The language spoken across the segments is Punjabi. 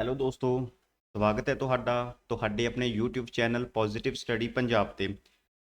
ਹੈਲੋ ਦੋਸਤੋ, ਸਵਾਗਤ ਹੈ ਤੁਹਾਡਾ, ਤੁਹਾਡੇ ਆਪਣੇ YouTube channel positive study Punjab ਤੇ।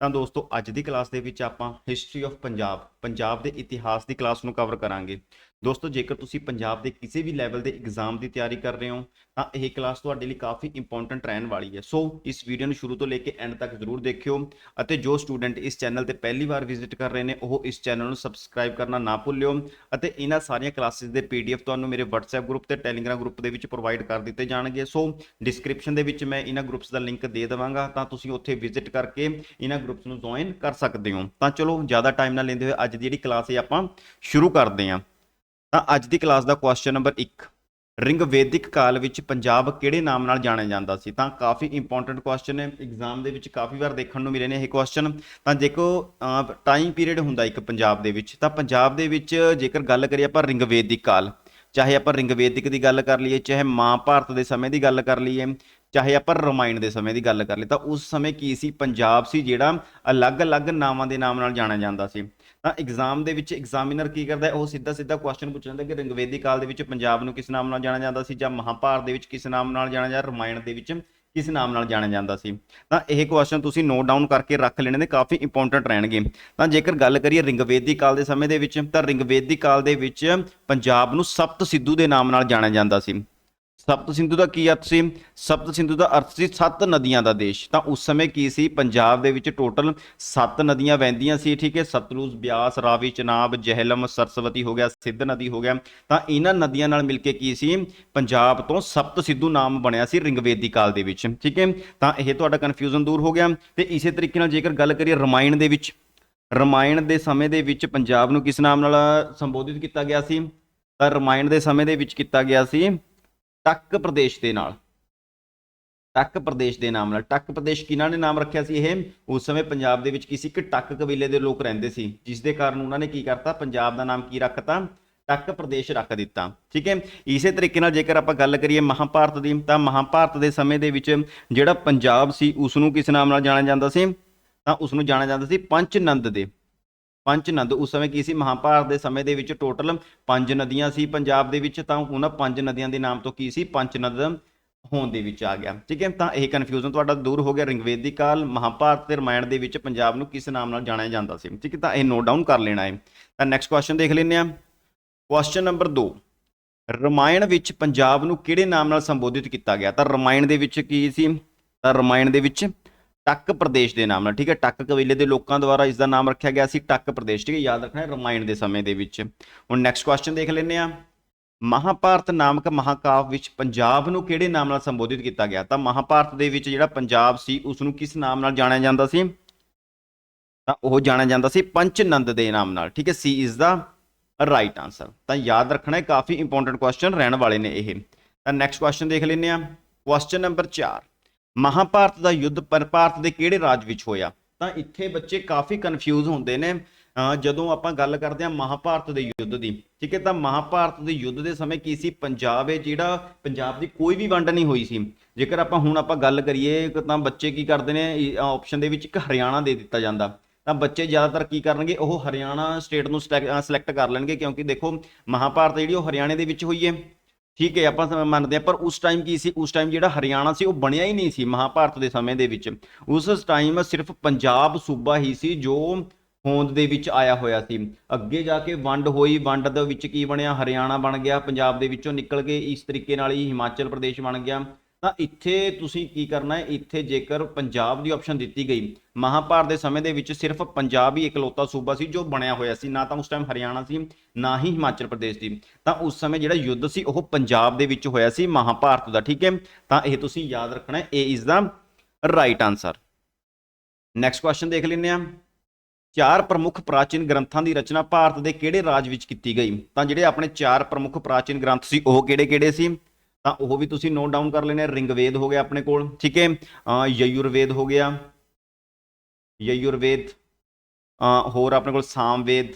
ਤਾਂ ਦੋਸਤੋ, ਅੱਜ ਦੀ ਕਲਾਸ ਦੇ ਵਿੱਚ ਆਪਾਂ ਹਿਸਟਰੀ ਆਫ ਪੰਜਾਬ ਪੰਜਾਬ ਦੇ ਇਤਿਹਾਸ ਦੀ ਕਲਾਸ ਨੂੰ ਕਵਰ ਕਰਾਂਗੇ। ਦੋਸਤੋ, ਜੇਕਰ ਤੁਸੀਂ ਪੰਜਾਬ ਦੇ ਕਿਸੇ ਵੀ ਲੈਵਲ ਦੇ ਐਗਜ਼ਾਮ ਦੀ ਤਿਆਰੀ ਕਰ ਰਹੇ ਹੋ, ਤਾਂ ਇਹ ਕਲਾਸ ਤੁਹਾਡੇ ਲਈ ਕਾਫੀ ਇੰਪੋਰਟੈਂਟ ਰਹਿਣ ਵਾਲੀ ਹੈ। ਸੋ ਇਸ ਵੀਡੀਓ ਨੂੰ ਸ਼ੁਰੂ ਤੋਂ ਲੈ ਕੇ ਐਂਡ ਤੱਕ ਜ਼ਰੂਰ ਦੇਖਿਓ ਅਤੇ ਜੋ ਸਟੂਡੈਂਟ ਇਸ ਚੈਨਲ ਤੇ ਪਹਿਲੀ ਵਾਰ ਵਿਜ਼ਿਟ ਕਰ ਰਹੇ ਨੇ, ਉਹ ਇਸ ਚੈਨਲ ਨੂੰ ਸਬਸਕ੍ਰਾਈਬ ਕਰਨਾ ਨਾ ਭੁੱਲਿਓ ਅਤੇ ਇਹਨਾਂ ਸਾਰੀਆਂ ਕਲਾਸਿਸ ਦੇ ਪੀਡੀਐਫ ਤੁਹਾਨੂੰ ਮੇਰੇ WhatsApp ਗਰੁੱਪ ਤੇ Telegram ਗਰੁੱਪ ਦੇ ਵਿੱਚ ਪ੍ਰੋਵਾਈਡ ਕਰ ਦਿੱਤੇ ਜਾਣਗੇ। ਸੋ ਡਿਸਕ੍ਰਿਪਸ਼ਨ ਦੇ ਵਿੱਚ ਮੈਂ ਇਹਨਾਂ ਗਰੁੱਪਸ ਦਾ ਲਿੰਕ ਦੇ ਦੇਵਾਂਗਾ, ਤਾਂ ਤੁਸੀਂ ਉੱਥੇ ਵਿਜ਼ਿਟ ਕਰਕੇ ਇਹਨਾਂ ਗਰੁੱਪਸ ਨੂੰ ਜੁਆਇਨ ਕਰ ਸਕਦੇ ਹੋ। ਤਾਂ ਚਲੋ, ਜ਼ਿਆਦਾ ਟਾਈਮ ਨਾ ਲੈਂਦੇ ਹੋਏ ਅੱਜ ਦੀ ਜਿਹੜੀ ਕਲਾਸ ਹੈ, ਆਪਾਂ ਸ਼ੁਰੂ ਕਰਦੇ ਹਾਂ। ਤਾਂ ਅੱਜ ਦੀ ਕਲਾਸ ਦਾ ਕੁਐਸਚਨ ਨੰਬਰ 1 ਰਿੰਗਵੇਦਿਕ ਕਾਲ ਵਿੱਚ ਪੰਜਾਬ ਕਿਹੜੇ ਨਾਮ ਨਾਲ ਜਾਣਿਆ ਜਾਂਦਾ ਸੀ? ਤਾਂ ਕਾਫੀ ਇੰਪੋਰਟੈਂਟ ਕੁਐਸਚਨ ਹੈ ਐਗਜ਼ਾਮ ਦੇ ਵਿੱਚ ਕਾਫੀ ਵਾਰ ਦੇਖਣ ਨੂੰ ਮਿਲੇ ਨੇ ਇਹ ਕੁਐਸਚਨ ਤਾਂ ਦੇਖੋ ਟਾਈਮ ਪੀਰੀਅਡ ਹੁੰਦਾ ਇੱਕ ਪੰਜਾਬ ਦੇ ਵਿੱਚ। ਤਾਂ ਪੰਜਾਬ ਦੇ ਵਿੱਚ ਜੇਕਰ ਗੱਲ ਕਰੀਏ ਆਪਾਂ ਰਿੰਗ ਰਿੰਗਵੇਦਿਕ ਕਾਲ, ਚਾਹੇ ਆਪਾਂ ਰਿੰਗ ਰਿੰਗਵੇਦਿਕ ਦੀ ਗੱਲ ਕਰ ਲਈਏ, ਚਾਹੇ ਮਹਾਭਾਰਤ ਦੇ ਸਮੇਂ ਦੀ ਗੱਲ ਕਰ ਲਈਏ, ਚਾਹੇ ਆਪਾਂ ਰਮਾਇਣ ਦੇ ਸਮੇਂ ਦੀ ਗੱਲ ਕਰ ਲਈ ਤਾਂ ਉਸ ਸਮੇਂ ਕੀ ਸੀ? ਪੰਜਾਬ ਸੀ ਜਿਹੜਾ ਅਲੱਗ-ਅਲੱਗ ਨਾਵਾਂ ਦੇ ਨਾਮ ਨਾਲ ਜਾਣਿਆ ਜਾਂਦਾ ਸੀ। ਤਾਂ ਐਗਜ਼ਾਮ ਦੇ ਵਿੱਚ ਐਗਜ਼ਾਮੀਨਰ ਕੀ ਕਰਦਾ ਹੈ? ਉਹ ਸਿੱਧਾ ਸਿੱਧਾ ਕੁਐਸਚਨ ਪੁੱਛ ਲੈਂਦਾ ਕਿ ਰਿੰਗਵੇਦੀ ਕਾਲ ਦੇ ਵਿੱਚ ਪੰਜਾਬ ਨੂੰ ਕਿਸ ਨਾਮ ਨਾਲ ਜਾਣਿਆ ਜਾਂਦਾ ਸੀ ਜਾਂ ਮਹਾਭਾਰਤ ਦੇ ਵਿੱਚ ਕਿਸ ਨਾਮ ਨਾਲ ਜਾਣਿਆ ਜਾਂਦਾ ਰਮਾਇਣ ਦੇ ਵਿੱਚ ਕਿਸ ਨਾਮ ਨਾਲ ਜਾਣਿਆ ਜਾਂਦਾ ਸੀ? ਤਾਂ ਇਹ ਕੁਐਸਚਨ ਤੁਸੀਂ ਨੋਟ ਡਾਊਨ ਕਰਕੇ ਰੱਖ ਲੈਣੇ ਨੇ, ਕਾਫੀ ਇੰਪੋਰਟੈਂਟ ਰਹਿਣਗੇ। ਤਾਂ ਜੇਕਰ ਗੱਲ ਕਰੀਏ ਰਿੰਗਵੇਦੀ ਕਾਲ ਦੇ ਸਮੇਂ ਦੇ ਵਿੱਚ, ਤਾਂ ਰਿੰਗਵੇਦੀ ਕਾਲ ਦੇ ਵਿੱਚ ਪੰਜਾਬ ਨੂੰ ਸਪਤ ਸਿੱਧੂ ਦੇ ਨਾਮ ਨਾਲ ਜਾਣਿਆ ਜਾਂਦਾ ਸੀ। ਸਪਤ ਸਿੰਧੂ ਦਾ ਕੀ ਅਰਥ ਸੀ? ਸਪਤ ਸਿੰਧੂ ਦਾ ਅਰਥ ਸੀ ਸੱਤ ਨਦੀਆਂ ਦਾ ਦੇਸ਼। ਤਾਂ ਉਸ ਸਮੇਂ ਕੀ ਸੀ? ਪੰਜਾਬ ਦੇ ਵਿੱਚ ਟੋਟਲ ਸੱਤ ਨਦੀਆਂ ਵਹਿੰਦੀਆਂ ਸੀ, ਠੀਕ ਹੈ? ਸਤਲੁਜ, ਬਿਆਸ, ਰਾਵੀ, ਚਨਾਬ, ਜਹਿਲਮ, ਸਰਸਵਤੀ ਹੋ ਗਿਆ, ਸਿੱਧ ਨਦੀ ਹੋ ਗਿਆ। ਤਾਂ ਇਹਨਾਂ ਨਦੀਆਂ ਨਾਲ ਮਿਲ ਕੇ ਕੀ ਸੀ? ਪੰਜਾਬ ਤੋਂ ਸਪਤ ਸਿੰਧੂ ਨਾਮ ਬਣਿਆ ਸੀ ਰਿੰਗਵੇਦੀ ਕਾਲ ਦੇ ਵਿੱਚ, ਠੀਕ ਹੈ? ਤਾਂ ਇਹ ਤੁਹਾਡਾ ਕਨਫਿਊਜ਼ਨ ਦੂਰ ਹੋ ਗਿਆ। ਤੇ ਇਸੇ ਤਰੀਕੇ ਨਾਲ ਜੇਕਰ ਗੱਲ ਕਰੀਏ ਰਮਾਇਣ ਦੇ ਵਿੱਚ, ਰਮਾਇਣ ਦੇ ਸਮੇਂ ਦੇ ਵਿੱਚ ਪੰਜਾਬ ਨੂੰ ਕਿਸ ਨਾਮ ਨਾਲ ਸੰਬੋਧਿਤ ਕੀਤਾ ਗਿਆ ਸੀ? ਤਾਂ ਰਮਾਇਣ ਦੇ ਸਮੇਂ ਦੇ ਵਿੱਚ ਕੀਤਾ ਗਿਆ ਸੀ ਟੱਕ ਪ੍ਰਦੇਸ਼ ਦੇ ਨਾਲ। ਟੱਕ ਪ੍ਰਦੇਸ਼ ਦੇ ਨਾਮ ਨਾਲ। ਟੱਕ ਪ੍ਰਦੇਸ਼ ਕਿਹਨਾਂ ਨੇ ਨਾਮ ਰੱਖਿਆ ਸੀ ਇਹ? ਉਸ ਸਮੇਂ ਪੰਜਾਬ ਦੇ ਵਿੱਚ ਕਿਸੇ ਇੱਕ ਟੱਕ ਕਬੀਲੇ ਦੇ ਲੋਕ ਰਹਿੰਦੇ ਸੀ, ਜਿਸ ਦੇ ਕਾਰਨ ਉਹਨਾਂ ਨੇ ਕੀ ਕਰਤਾ? ਪੰਜਾਬ ਦਾ ਨਾਮ ਕੀ ਰੱਖਤਾ? ਟੱਕ ਪ੍ਰਦੇਸ਼ ਰੱਖ ਦਿੱਤਾ। ਠੀਕ ਹੈ? ਇਸੇ ਤਰੀਕੇ ਨਾਲ ਜੇਕਰ ਆਪਾਂ ਗੱਲ ਕਰੀਏ ਮਹਾਭਾਰਤ ਦੀ, ਤਾਂ ਮਹਾਭਾਰਤ ਦੇ ਸਮੇਂ ਦੇ ਵਿੱਚ ਜਿਹੜਾ ਪੰਜਾਬ ਸੀ ਉਸ ਨੂੰ ਕਿਸ ਨਾਮ ਨਾਲ ਜਾਣਿਆ ਜਾਂਦਾ ਸੀ? ਤਾਂ ਉਸ ਨੂੰ ਜਾਣਿਆ ਜਾਂਦਾ ਸੀ ਪੰਚਨੰਦ ਦੇ। ਪੰਚ ਪੰਚਨੰਦ ਉਸ ਸਮੇਂ ਕੀ ਸੀ? ਮਹਾਭਾਰਤ ਦੇ ਸਮੇਂ ਦੇ ਵਿੱਚ ਟੋਟਲ ਪੰਜ ਨਦੀਆਂ ਸੀ। ਪੰਜਾਬ ਦੇ ਵਿੱਚ ਤਾਂ ਉਹਨਾਂ ਪੰਜ ਨਦੀਆਂ ਦੇ ਨਾਮ ਤੋਂ ਕੀ ਸੀ? ਪੰਚ ਪੰਚਨਦ ਹੋਣ ਦੇ ਵਿੱਚ ਆ ਗਿਆ। ਠੀਕ ਹੈ, ਤਾਂ ਇਹ ਕਨਫਿਊਜ਼ਨ ਤੁਹਾਡਾ ਦੂਰ ਹੋ ਗਿਆ। ਰਿੰਗਵੇਦੀ ਕਾਲ, ਮਹਾਭਾਰਤ ਤੇ ਰਾਮਾਇਣ ਦੇ ਵਿੱਚ ਪੰਜਾਬ ਨੂੰ ਕਿਸ ਨਾਮ ਨਾਲ ਜਾਣਿਆ ਜਾਂਦਾ ਸੀ? ਠੀਕ ਹੈ, ਤਾਂ ਇਹ ਨੋਟ ਡਾਊਨ ਕਰ ਲੈਣਾ ਹੈ। ਤਾਂ ਨੈਕਸਟ ਕੁਐਸਚਨ ਦੇਖ ਲੈਂਦੇ ਆ ਕੁਐਸਚਨ ਨੰਬਰ 2 ਰਮਾਇਣ ਵਿੱਚ ਪੰਜਾਬ ਨੂੰ ਕਿਹੜੇ ਨਾਮ ਨਾਲ ਸੰਬੋਧਿਤ ਕੀਤਾ ਗਿਆ? ਤਾਂ ਰਾਮਾਇਣ ਦੇ ਵਿੱਚ ਕੀ ਸੀ? ਤਾਂ ਰਮਾਇਣ ਦੇ ਵਿੱਚ ਟੱਕ ਪ੍ਰਦੇਸ਼ ਦੇ ਨਾਮ ਨਾਲ, ਠੀਕ ਹੈ? ਟੱਕ ਕਬੀਲੇ ਦੇ ਲੋਕਾਂ ਦੁਆਰਾ ਇਸ ਦਾ ਨਾਮ ਰੱਖਿਆ ਗਿਆ ਸੀ, ਟੱਕ ਪ੍ਰਦੇਸ਼, ਠੀਕ ਹੈ? ਯਾਦ ਰੱਖਣਾ ਹੈ, ਰਮਾਇਣ ਦੇ ਸਮੇਂ ਦੇ ਵਿੱਚ। ਹੁਣ ਨੈਕਸਟ ਕੁਐਸਚਨ ਦੇਖ ਲੈਂਦੇ ਆ ਮਹਾਭਾਰਤ ਨਾਮਕ ਮਹਾਕਾਵ ਵਿੱਚ ਪੰਜਾਬ ਨੂੰ ਕਿਹੜੇ ਨਾਮ ਨਾਲ ਸੰਬੋਧਿਤ ਕੀਤਾ ਗਿਆ? ਤਾਂ ਮਹਾਭਾਰਤ ਦੇ ਵਿੱਚ ਜਿਹੜਾ ਪੰਜਾਬ ਸੀ ਉਸ ਨੂੰ ਕਿਸ ਨਾਮ ਨਾਲ ਜਾਣਿਆ ਜਾਂਦਾ ਸੀ? ਤਾਂ ਉਹ ਜਾਣਿਆ ਜਾਂਦਾ ਸੀ ਪੰਚਨੰਦ ਦੇ ਨਾਮ ਨਾਲ, ਠੀਕ ਹੈ? C is the right answer ਤਾਂ ਯਾਦ ਰੱਖਣਾ ਹੈ, ਕਾਫੀ ਇੰਪੋਰਟੈਂਟ ਕੁਐਸਚਨ ਰਹਿਣ ਵਾਲੇ ਨੇ ਇਹ। ਤਾਂ ਨੈਕਸਟ ਕੁਐਸਚਨ ਦੇਖ ਲੈਂਦੇ ਆ ਕੁਐਸਚਨ ਨੰਬਰ 4 ਮਹਾਭਾਰਤ ਦਾ ਯੁੱਧ ਪਰ ਭਾਰਤ ਦੇ ਕਿਹੜੇ ਰਾਜ ਵਿੱਚ ਹੋਇਆ? ਤਾਂ ਇੱਥੇ ਬੱਚੇ ਕਾਫੀ ਕਨਫਿਊਜ਼ ਹੁੰਦੇ ਨੇ ਜਦੋਂ ਆਪਾਂ ਗੱਲ ਕਰਦੇ ਹਾਂ ਮਹਾਭਾਰਤ ਦੇ ਯੁੱਧ ਦੀ, ਠੀਕ ਹੈ, ਤਾਂ ਮਹਾਭਾਰਤ ਦੇ ਯੁੱਧ ਦੇ ਸਮੇਂ ਕੀ ਸੀ? ਪੰਜਾਬ ਹੈ ਜਿਹੜਾ ਪੰਜਾਬ ਦੀ ਕੋਈ ਵੀ ਵੰਡ ਨਹੀਂ ਹੋਈ ਸੀ। ਜੇਕਰ ਆਪਾਂ ਹੁਣ ਆਪਾਂ ਗੱਲ ਕਰੀਏ ਤਾਂ ਬੱਚੇ ਕੀ ਕਰਦੇ ਨੇ? ਆਪਸ਼ਨ ਦੇ ਵਿੱਚ ਇੱਕ ਹਰਿਆਣਾ ਦੇ ਦਿੱਤਾ ਜਾਂਦਾ। ਤਾਂ ਬੱਚੇ ਜ਼ਿਆਦਾਤਰ ਕੀ ਕਰਨਗੇ? ਉਹ ਹਰਿਆਣਾ ਸਟੇਟ ਨੂੰ ਸਿਲੈਕਟ ਕਰ ਲੈਣਗੇ ਕਿਉਂਕਿ ਦੇਖੋ ਮਹਾਭਾਰਤ ਜਿਹੜੀ ਉਹ ਹਰਿਆਣੇ ਦੇ ਵਿੱਚ ਹੋਈ ਹੈ। ਠੀਕ ਹੈ, ਆਪਾਂ ਮੰਨਦੇ ਹਾਂ, ਪਰ ਉਸ ਟਾਈਮ ਕੀ ਸੀ? ਉਸ ਟਾਈਮ ਜਿਹੜਾ ਹਰਿਆਣਾ ਸੀ, ਉਹ ਬਣਿਆ ਹੀ ਨਹੀਂ ਸੀ ਮਹਾਭਾਰਤ ਦੇ ਸਮੇਂ ਦੇ ਵਿੱਚ। ਉਸ ਟਾਈਮ ਸਿਰਫ ਪੰਜਾਬ ਸੂਬਾ ਹੀ ਸੀ ਜੋ ਹੋਂਦ ਦੇ ਵਿੱਚ ਆਇਆ ਹੋਇਆ ਸੀ। ਅੱਗੇ ਜਾ ਕੇ ਵੰਡ ਹੋਈ, ਵੰਡ ਦੇ ਵਿੱਚ ਕੀ ਬਣਿਆ? ਹਰਿਆਣਾ ਬਣ ਗਿਆ, ਪੰਜਾਬ ਦੇ ਵਿੱਚੋਂ ਨਿਕਲ ਕੇ ਇਸ ਤਰੀਕੇ ਨਾਲ ਹੀ ਹਿਮਾਚਲ ਪ੍ਰਦੇਸ਼ ਬਣ ਗਿਆ। ਤਾਂ ਇੱਥੇ ਤੁਸੀਂ ਕੀ ਕਰਨਾ ਹੈ? ਇੱਥੇ ਜੇਕਰ ਪੰਜਾਬ ਦੀ ਆਪਸ਼ਨ ਦਿੱਤੀ ਗਈ, ਮਹਾਭਾਰਤ ਦੇ ਸਮੇਂ ਦੇ ਵਿੱਚ ਸਿਰਫ ਪੰਜਾਬ ਹੀ ਇਕਲੌਤਾ ਸੂਬਾ ਸੀ ਜੋ ਬਣਿਆ ਹੋਇਆ ਸੀ, ਨਾ ਤਾਂ ਉਸ ਟਾਈਮ ਹਰਿਆਣਾ ਸੀ, ਨਾ ਹੀ ਹਿਮਾਚਲ ਪ੍ਰਦੇਸ਼ ਸੀ ਤਾਂ ਉਸ ਸਮੇਂ ਜਿਹੜਾ ਯੁੱਧ ਸੀ, ਉਹ ਪੰਜਾਬ ਦੇ ਵਿੱਚ ਹੋਇਆ ਸੀ, ਮਹਾਭਾਰਤ ਦਾ, ਠੀਕ ਹੈ? ਤਾਂ ਇਹ ਤੁਸੀਂ ਯਾਦ ਰੱਖਣਾ ਹੈ, ਇਹ is the right answer next question ਦੇਖ ਲੈਂਦੇ ਹਾਂ। ਚਾਰ ਪ੍ਰਮੁੱਖ ਪ੍ਰਾਚੀਨ ਗ੍ਰੰਥਾਂ ਦੀ ਰਚਨਾ ਭਾਰਤ ਦੇ ਕਿਹੜੇ ਰਾਜ ਵਿੱਚ ਕੀਤੀ ਗਈ? ਤਾਂ ਜਿਹੜੇ ਆਪਣੇ ਚਾਰ ਪ੍ਰਮੁੱਖ ਪ੍ਰਾਚੀਨ ਗ੍ਰੰਥ ਸੀ, ਉਹ ਕਿਹੜੇ-ਕਿਹੜੇ ਸੀ? ਤਾਂ ਉਹ ਵੀ ਤੁਸੀਂ ਨੋਟ ਡਾਊਨ ਕਰ ਲੈਣੇ ਰਿੰਗਵੇਦ ਹੋ ਗਿਆ ਆਪਣੇ ਕੋਲ ਠੀਕ ਹੈ? ਅ, ਯਯੁਰਵੇਦ ਹੋ ਗਿਆ। ਯਯੁਰਵੇਦ ਹੋਰ ਆਪਣੇ ਕੋਲ ਸਾਮਵੇਦ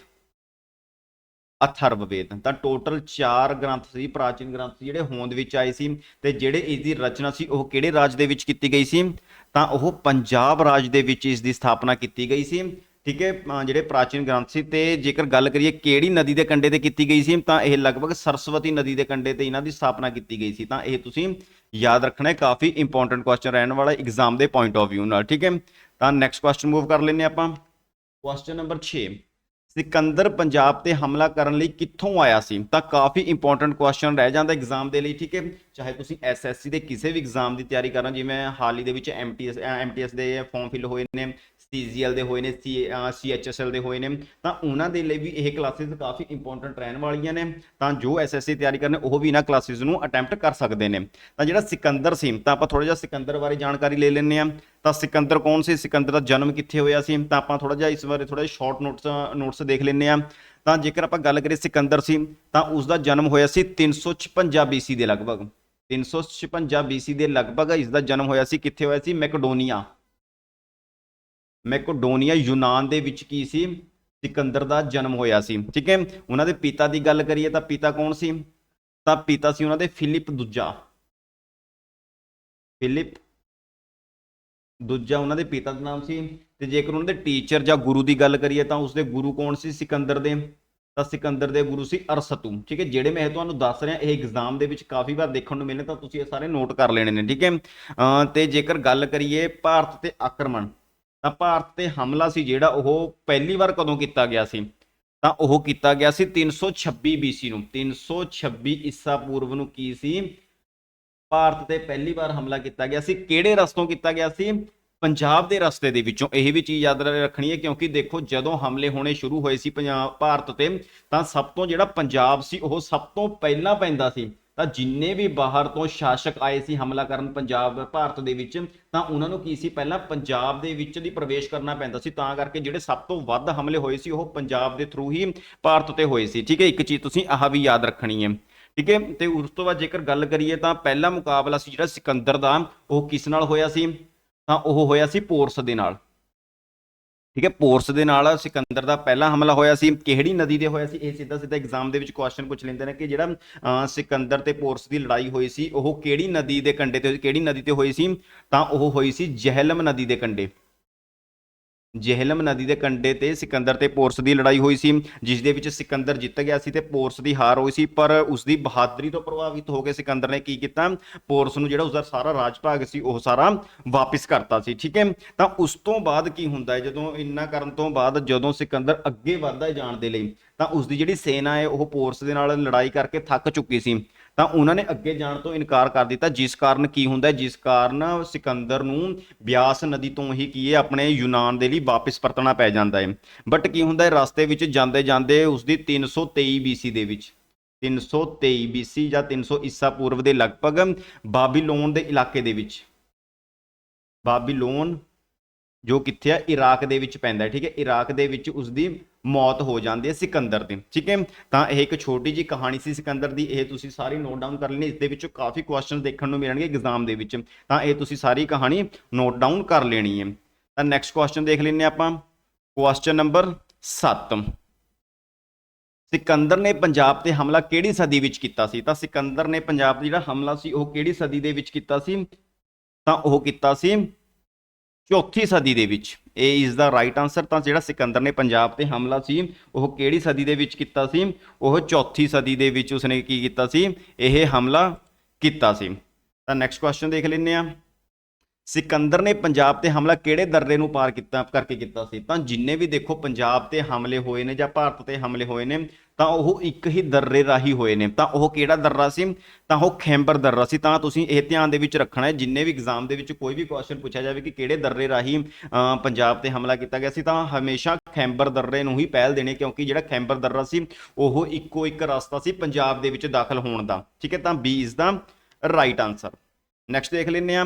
ਅਥਰਵਵੇਦ। ਤਾਂ ਟੋਟਲ 4 ਗ੍ਰੰਥ ਸੀ ਪ੍ਰਾਚੀਨ ਗ੍ਰੰਥ ਸੀ ਜਿਹੜੇ ਹੋਂਦ ਵਿੱਚ ਆਏ ਸੀ ਤੇ ਜਿਹੜੇ ਇਸ ਦੀ ਰਚਨਾ ਸੀ ਉਹ ਕਿਹੜੇ ਰਾਜ ਦੇ ਵਿੱਚ ਕੀਤੀ ਗਈ ਸੀ? ਤਾਂ ਉਹ ਪੰਜਾਬ ਰਾਜ ਦੇ ਵਿੱਚ ਇਸ ਦੀ ਸਥਾਪਨਾ ਕੀਤੀ ਗਈ ਸੀ। ਠੀਕ ਹੈ ਜਿਹੜੇ ਪ੍ਰਾਚੀਨ ਗ੍ਰੰਥ ਸੀ ਤੇ ਜੇਕਰ ਗੱਲ ਕਰੀਏ ਕਿਹੜੀ ਨਦੀ ਦੇ ਕੰਢੇ ਤੇ ਕੀਤੀ ਗਈ ਸੀ, ਤਾਂ ਇਹ ਲਗਭਗ ਸਰਸਵਤੀ ਨਦੀ ਦੇ ਕੰਢੇ ਤੇ ਇਹਨਾਂ ਦੀ ਸਥਾਪਨਾ ਕੀਤੀ ਗਈ ਸੀ। ਤਾਂ ਇਹ ਤੁਸੀਂ ਯਾਦ ਰੱਖਣਾ ਹੈ, ਕਾਫੀ ਇੰਪੋਰਟੈਂਟ ਕੁਐਸਚਨ ਰਹਿਣ ਵਾਲਾ ਐਗਜ਼ਾਮ ਦੇ ਪੁਆਇੰਟ ਆਫ View ਨਾਲ, ਠੀਕ ਹੈ। ਤਾਂ ਨੈਕਸਟ ਕੁਐਸਚਨ ਮੂਵ ਕਰ ਲੈਂਦੇ ਹਾਂ ਆਪਾਂ। ਕੁਐਸਚਨ ਨੰਬਰ 6 ਸਿਕੰਦਰ ਪੰਜਾਬ ਤੇ ਹਮਲਾ ਕਰਨ ਲਈ ਕਿੱਥੋਂ ਆਇਆ ਸੀ? ਤਾਂ ਕਾਫੀ ਇੰਪੋਰਟੈਂਟ ਕੁਐਸਚਨ ਰਹਿ ਜਾਂਦਾ ਐਗਜ਼ਾਮ ਦੇ ਲਈ, ਠੀਕ ਹੈ। ਚਾਹੇ ਤੁਸੀਂ ਐਸਐਸਸੀ ਦੇ ਕਿਸੇ ਵੀ ਐਗਜ਼ਾਮ ਦੀ ਤਿਆਰੀ ਕਰ ਜਿਵੇਂ ਹਾਲ ਹੀ ਦੇ ਵਿੱਚ ਐਮਟੀਐਸ ਐਮਟੀਐਸ ਦੇ ਫਾਰਮ ਫਿਲ ਹੋਏ ਨੇ ਸੀਜੀਐਲ ਦੇ ਹੋਏ ਨੇ ਸੀ ਸੀਐਚਐਸਐਲ ਦੇ ਹੋਏ ਨੇ, ਤਾਂ ਉਹਨਾਂ ਦੇ ਲਈ ਵੀ ਇਹ ਕਲਾਸਿਸ ਕਾਫੀ ਇੰਪੋਰਟੈਂਟ ਰਹਿਣ ਵਾਲੀਆਂ ਨੇ, ਤਾਂ ਜੋ ਐਸਐਸਸੀ ਤਿਆਰੀ ਕਰਨੇ, ਉਹ ਵੀ ਇਹਨਾਂ ਕਲਾਸਿਸ ਨੂੰ ਅਟੈਂਪਟ ਕਰ ਸਕਦੇ ਨੇ। ਤਾਂ ਜਿਹੜਾ ਸਿਕੰਦਰ ਸੀ, ਤਾਂ ਆਪਾਂ ਥੋੜਾ ਜਿਹਾ ਸਿਕੰਦਰ ਬਾਰੇ ਜਾਣਕਾਰੀ ਲੈ ਲੈਂਦੇ ਆ ਤਾਂ ਸਿਕੰਦਰ ਕੌਣ ਸੀ? ਸਿਕੰਦਰ ਦਾ ਜਨਮ ਕਿੱਥੇ ਹੋਇਆ ਸੀ? ਤਾਂ ਆਪਾਂ ਥੋੜਾ ਜਿਹਾ ਇਸ ਬਾਰੇ ਥੋੜਾ ਜਿਹਾ ਸ਼ਾਰਟ ਨੋਟਸ ਨੋਟਸ ਦੇਖ ਲੈਂਦੇ ਆ ਤਾਂ ਜੇਕਰ ਆਪਾਂ ਗੱਲ ਕਰੀਏ ਸਿਕੰਦਰ ਸੀ, ਤਾਂ ਉਸ ਦਾ ਜਨਮ ਹੋਇਆ ਸੀ 356 BC ਦੇ ਲਗਭਗ। 356 BC ਦੇ ਲਗਭਗ ਇਸ ਦਾ ਜਨਮ ਹੋਇਆ ਸੀ, ਕਿੱਥੇ ਹੋਇਆ ਸੀ? ਮੈਕਡੋਨੀਆ। ਮੈਕਡੋਨੀਆ ਯੂਨਾਨ ਦੇ ਵਿੱਚ ਕੀ ਸੀ? ਸਿਕੰਦਰ ਦਾ ਜਨਮ ਹੋਇਆ ਸੀ। ਠੀਕ ਹੈ? ਉਹਨਾਂ ਦੇ ਪਿਤਾ ਦੀ ਗੱਲ ਕਰੀਏ ਤਾਂ ਪਿਤਾ ਕੌਣ ਸੀ? ਤਾਂ ਪਿਤਾ ਸੀ ਉਹਨਾਂ ਦੇ ਫਿਲਿਪ ਦੂਜਾ। ਫਿਲਿਪ ਦੂਜਾ ਉਹਨਾਂ ਦੇ ਪਿਤਾ ਦਾ ਨਾਮ ਸੀ। ਤੇ ਜੇਕਰ ਉਹਨਾਂ ਦੇ ਟੀਚਰ ਜਾਂ ਗੁਰੂ ਦੀ ਗੱਲ ਕਰੀਏ ਤਾਂ ਉਸਦੇ ਗੁਰੂ ਕੌਣ ਸੀ? ਸਿਕੰਦਰ ਦੇ। ਤਾਂ ਸਿਕੰਦਰ ਦੇ ਗੁਰੂ ਸੀ ਅਰਸਤੂ। ਠੀਕ ਹੈ? ਜਿਹੜੇ ਮੈਂ ਤੁਹਾਨੂੰ ਦੱਸ ਰਿਹਾ, ਇਹ ਐਗਜ਼ਾਮ ਦੇ ਵਿੱਚ ਕਾਫੀ ਵਾਰ ਦੇਖਣ ਨੂੰ ਮਿਲਨੇ ਤਾਂ ਤੁਸੀਂ ਇਹ ਸਾਰੇ ਨੋਟ ਕਰ ਲੈਣੇ ਨੇ। ਠੀਕ ਹੈ? ਅਹ ਤੇ ਜੇਕਰ ਗੱਲ ਕਰੀਏ ਭਾਰਤ ਤੇ ਆਕਰਮਣ ਤਾਂ ਭਾਰਤ ਤੇ ਹਮਲਾ ਸੀ ਜਿਹੜਾ ਉਹ ਪਹਿਲੀ ਵਾਰ ਕਦੋਂ ਕੀਤਾ ਗਿਆ ਸੀ? ਤਾਂ ਉਹ ਕੀਤਾ ਗਿਆ ਸੀ 326 BC ਨੂੰ। 326 ਈਸਾ ਪੂਰਵ ਨੂੰ ਕੀ ਸੀ? ਭਾਰਤ ਤੇ ਪਹਿਲੀ ਵਾਰ ਹਮਲਾ ਕੀਤਾ ਗਿਆ ਸੀ। ਕਿਹੜੇ ਰਸਤੋਂ ਕੀਤਾ ਗਿਆ ਸੀ? ਪੰਜਾਬ ਦੇ ਰਸਤੇ ਦੇ ਵਿੱਚੋਂ। ਇਹ ਵੀ ਚੀਜ਼ ਯਾਦ ਰੱਖਣੀ ਹੈ ਕਿਉਂਕਿ ਦੇਖੋ ਜਦੋਂ ਹਮਲੇ ਹੋਣੇ ਸ਼ੁਰੂ ਹੋਏ ਸੀ ਪੰਜਾਬ, ਭਾਰਤ ਤੇ, ਤਾਂ ਸਭ ਤੋਂ ਜਿਹੜਾ ਪੰਜਾਬ ਸੀ ਉਹ ਸਭ ਤੋਂ ਪਹਿਲਾਂ ਪੈਂਦਾ ਸੀ। ਤਾਂ ਜਿੰਨੇ ਵੀ ਬਾਹਰ ਤੋਂ ਸ਼ਾਸਕ ਆਏ ਸੀ ਹਮਲਾ ਕਰਨ ਪੰਜਾਬ ਭਾਰਤ ਦੇ ਵਿੱਚ, ਤਾਂ ਉਹਨਾਂ ਨੂੰ ਕੀ ਸੀ? ਪਹਿਲਾਂ ਪੰਜਾਬ ਦੇ ਵਿੱਚ ਦੀ ਪ੍ਰਵੇਸ਼ ਕਰਨਾ ਪੈਂਦਾ ਸੀ, ਤਾਂ ਕਰਕੇ ਜਿਹੜੇ ਸਭ ਤੋਂ ਵੱਧ ਹਮਲੇ ਹੋਏ ਸੀ, ਉਹ ਪੰਜਾਬ ਦੇ ਥਰੂ ਹੀ ਭਾਰਤ ਤੇ ਹੋਏ ਸੀ। ਠੀਕ ਹੈ, ਇੱਕ ਚੀਜ਼ ਤੁਸੀਂ ਆਹ ਵੀ ਯਾਦ ਰੱਖਣੀ ਹੈ। ਠੀਕ ਹੈ, ਤੇ ਉਸ ਤੋਂ ਬਾਅਦ ਜੇਕਰ ਗੱਲ ਕਰੀਏ ਤਾਂ ਪਹਿਲਾ ਮੁਕਾਬਲਾ ਸੀ ਜਿਹੜਾ ਸਿਕੰਦਰ ਦਾ, ਉਹ ਕਿਸ ਨਾਲ ਹੋਇਆ ਸੀ? ਤਾਂ ਉਹ ਹੋਇਆ ਸੀ ਪੋਰਸ ਦੇ ਨਾਲ। ਠੀਕ ਹੈ ਪੋਰਸ ਦੇ ਨਾਲ ਸਿਕੰਦਰ ਦਾ ਪਹਿਲਾ ਹਮਲਾ ਹੋਇਆ ਸੀ ਕਿਹੜੀ ਨਦੀ ਦੇ ਹੋਇਆ ਸੀ? ਇਹ ਸਿੱਧਾ ਸਿੱਧਾ ਐਗਜ਼ਾਮ ਦੇ ਵਿੱਚ ਕੁਐਸਚਨ ਪੁੱਛ ਲੈਂਦੇ ਨੇ ਕਿ ਜਿਹੜਾ ਅਹ, ਸਿਕੰਦਰ ਤੇ ਪੋਰਸ ਦੀ ਲੜਾਈ ਹੋਈ ਸੀ ਉਹ ਕਿਹੜੀ ਨਦੀ ਦੇ ਕੰਢੇ ਤੇ ਕਿਹੜੀ ਨਦੀ ਤੇ ਹੋਈ ਸੀ? ਤਾਂ ਉਹ ਹੋਈ ਸੀ ਜਹਿਲਮ ਨਦੀ ਦੇ ਕੰਢੇ। ਜੇਹਲਮ ਨਦੀ ਦੇ ਕੰਢੇ ਤੇ ਸਿਕੰਦਰ ਤੇ ਪੋਰਸ ਦੀ ਲੜਾਈ ਹੋਈ ਸੀ, ਜਿਸ ਦੇ ਵਿੱਚ ਸਿਕੰਦਰ ਜਿੱਤ ਗਿਆ ਸੀ ਤੇ ਪੋਰਸ ਦੀ ਹਾਰ ਹੋਈ ਸੀ, ਪਰ ਉਸ ਦੀ ਬਹਾਦਰੀ ਤੋਂ ਪ੍ਰਭਾਵਿਤ ਹੋ ਕੇ ਸਿਕੰਦਰ ਨੇ ਕੀ ਕੀਤਾ? ਪੋਰਸ ਨੂੰ ਜਿਹੜਾ ਉਸਦਾ ਸਾਰਾ ਰਾਜ ਭਾਗ ਸੀ, ਉਹ ਸਾਰਾ ਵਾਪਿਸ ਕਰਤਾ ਸੀ, ਠੀਕ ਹੈ? ਤਾਂ ਉਸ ਤੋਂ ਬਾਅਦ ਕੀ ਹੁੰਦਾ ਹੈ? ਜਦੋਂ ਇੰਨਾ ਕਰਨ ਤੋਂ ਬਾਅਦ ਜਦੋਂ ਸਿਕੰਦਰ ਅੱਗੇ ਵਧਦਾ ਜਾਣ ਦੇ ਲਈ, ਤਾਂ ਉਸ ਦੀ ਜਿਹੜੀ ਸੈਨਾ ਹੈ, ਉਹ ਪੋਰਸ ਦੇ ਨਾਲ ਲੜਾਈ ਕਰਕੇ ਥੱਕ ਚੁੱਕੀ ਸੀ। ਤਾਂ ਉਹਨਾਂ ਨੇ ਅੱਗੇ ਜਾਣ ਤੋਂ ਇਨਕਾਰ ਕਰ ਦਿੱਤਾ। ਜਿਸ ਕਾਰਨ ਕੀ ਹੁੰਦਾ ਜਿਸ ਕਾਰਨ ਸਿਕੰਦਰ ਨੂੰ ਬਿਆਸ ਨਦੀ ਤੋਂ ਹੀ ਕੀ ਹੈ? ਆਪਣੇ ਯੂਨਾਨ ਦੇ ਲਈ ਵਾਪਿਸ ਪਰਤਣਾ ਪੈ ਜਾਂਦਾ ਹੈ। ਬਟ ਕੀ ਹੁੰਦਾ ਹੈ? ਰਸਤੇ ਵਿੱਚ ਜਾਂਦੇ ਜਾਂਦੇ ਉਸ ਦੀ 323 BC ਦੇ ਵਿੱਚ 323 BC ਜਾਂ 300 ਈਸਾ ਪੂਰਵ ਦੇ ਲਗਭਗ ਬਾਬੀਲੋਨ ਦੇ ਇਲਾਕੇ ਦੇ ਵਿੱਚ। ਬਾਬੀਲੋਨ ਜੋ ਕਿੱਥੇ ਆ, ਇਰਾਕ ਦੇ ਵਿੱਚ ਪੈਂਦਾ ਠੀਕ ਹੈ? ਇਰਾਕ ਦੇ ਵਿੱਚ ਉਸ ਦੀ ਮੌਤ ਹੋ ਜਾਂਦੀ ਹੈ ਸਿਕੰਦਰ ਦੀ, ਠੀਕ ਹੈ? ਤਾਂ ਇਹ ਇੱਕ ਛੋਟੀ ਜੀ ਕਹਾਣੀ ਸੀ ਸਿਕੰਦਰ ਦੀ, ਇਹ ਤੁਸੀਂ ਸਾਰੀ ਨੋਟ ਡਾਊਨ ਕਰ ਲੈਣੀ, ਇਸ ਦੇ ਵਿੱਚੋਂ ਕਾਫੀ ਕੁਐਸਚਨ ਦੇਖਣ ਨੂੰ ਮਿਲਣਗੇ ਐਗਜ਼ਾਮ ਦੇ ਵਿੱਚ, ਤਾਂ ਇਹ ਤੁਸੀਂ ਸਾਰੀ ਕਹਾਣੀ ਨੋਟ ਡਾਊਨ ਕਰ ਲੈਣੀ ਹੈ। ਤਾਂ ਨੈਕਸਟ ਕੁਐਸਚਨ ਦੇਖ ਲੈਂਦੇ ਹਾਂ ਆਪਾਂ ਕੁਐਸਚਨ ਨੰਬਰ 7 ਸਿਕੰਦਰ ਨੇ ਪੰਜਾਬ ਤੇ ਹਮਲਾ ਕਿਹੜੀ ਸਦੀ ਵਿੱਚ ਕੀਤਾ ਸੀ? ਤਾਂ ਸਿਕੰਦਰ ਨੇ ਪੰਜਾਬ ਤੇ ਜਿਹੜਾ ਹਮਲਾ ਸੀ, ਉਹ ਕਿਹੜੀ ਸਦੀ ਦੇ ਵਿੱਚ ਕੀਤਾ ਸੀ? ਤਾਂ ਉਹ ਕੀਤਾ ਸੀ ਚੌਥੀ ਸਦੀ ਦੇ ਵਿੱਚ, ਇਹ ਇਸ ਦਾ ਰਾਈਟ ਆਨਸਰ ਤਾਂ ਜਿਹੜਾ ਸਿਕੰਦਰ ਨੇ ਪੰਜਾਬ ਤੇ ਹਮਲਾ ਸੀ, ਉਹ ਕਿਹੜੀ ਸਦੀ ਦੇ ਵਿੱਚ ਕੀਤਾ ਸੀ? ਉਹ ਚੌਥੀ ਸਦੀ ਦੇ ਵਿੱਚ ਉਸਨੇ ਕੀ ਕੀਤਾ ਸੀ? ਇਹ ਹਮਲਾ ਕੀਤਾ ਸੀ। ਤਾਂ ਨੈਕਸਟ ਕੁਐਸਚਨ ਦੇਖ ਲੈਂਦੇ ਆ ਸਿਕੰਦਰ ਨੇ ਪੰਜਾਬ ਤੇ ਹਮਲਾ ਕਿਹੜੇ ਦਰਰੇ ਨੂੰ ਪਾਰ ਕੀਤਾ, ਕਰਕੇ ਕੀਤਾ ਸੀ? ਤਾਂ ਜਿੰਨੇ ਵੀ ਦੇਖੋ ਪੰਜਾਬ ਤੇ ਹਮਲੇ ਹੋਏ ਨੇ ਜਾਂ ਭਾਰਤ ਤੇ ਹਮਲੇ ਹੋਏ ਨੇ, ਤਾਂ ਉਹ ਇੱਕ ਹੀ ਦਰਰੇ ਰਾਹੀਂ ਹੋਏ ਨੇ। ਤਾਂ ਉਹ ਕਿਹੜਾ ਦਰਰਾ ਸੀ? ਤਾਂ ਉਹ ਖੈਂਬਰ ਦਰਰਾ ਸੀ। ਤਾਂ ਤੁਸੀਂ ਇਹ ਧਿਆਨ ਦੇ ਵਿੱਚ ਰੱਖਣਾ ਹੈ, ਜਿੰਨੇ ਵੀ ਐਗਜ਼ਾਮ ਦੇ ਵਿੱਚ ਕੋਈ ਵੀ ਕੁਐਸਚਨ ਪੁੱਛਿਆ ਜਾਵੇ ਕਿ ਕਿਹੜੇ ਦਰਰੇ ਰਾਹੀਂ ਪੰਜਾਬ ਤੇ ਹਮਲਾ ਕੀਤਾ ਗਿਆ ਸੀ, ਤਾਂ ਹਮੇਸ਼ਾ ਖੈਂਬਰ ਦਰਰੇ ਨੂੰ ਹੀ ਪਹਿਲ ਦੇਣੀ, ਕਿਉਂਕਿ ਜਿਹੜਾ ਖੈਂਬਰ ਦਰਰਾ ਸੀ, ਉਹ ਇੱਕੋ ਇੱਕ ਰਸਤਾ ਸੀ ਪੰਜਾਬ ਦੇ ਵਿੱਚ ਦਾਖਲ ਹੋਣ ਦਾ। ਠੀਕ ਹੈ, ਤਾਂ B is the right answer next ਦੇਖ ਲੈਂਦੇ ਆ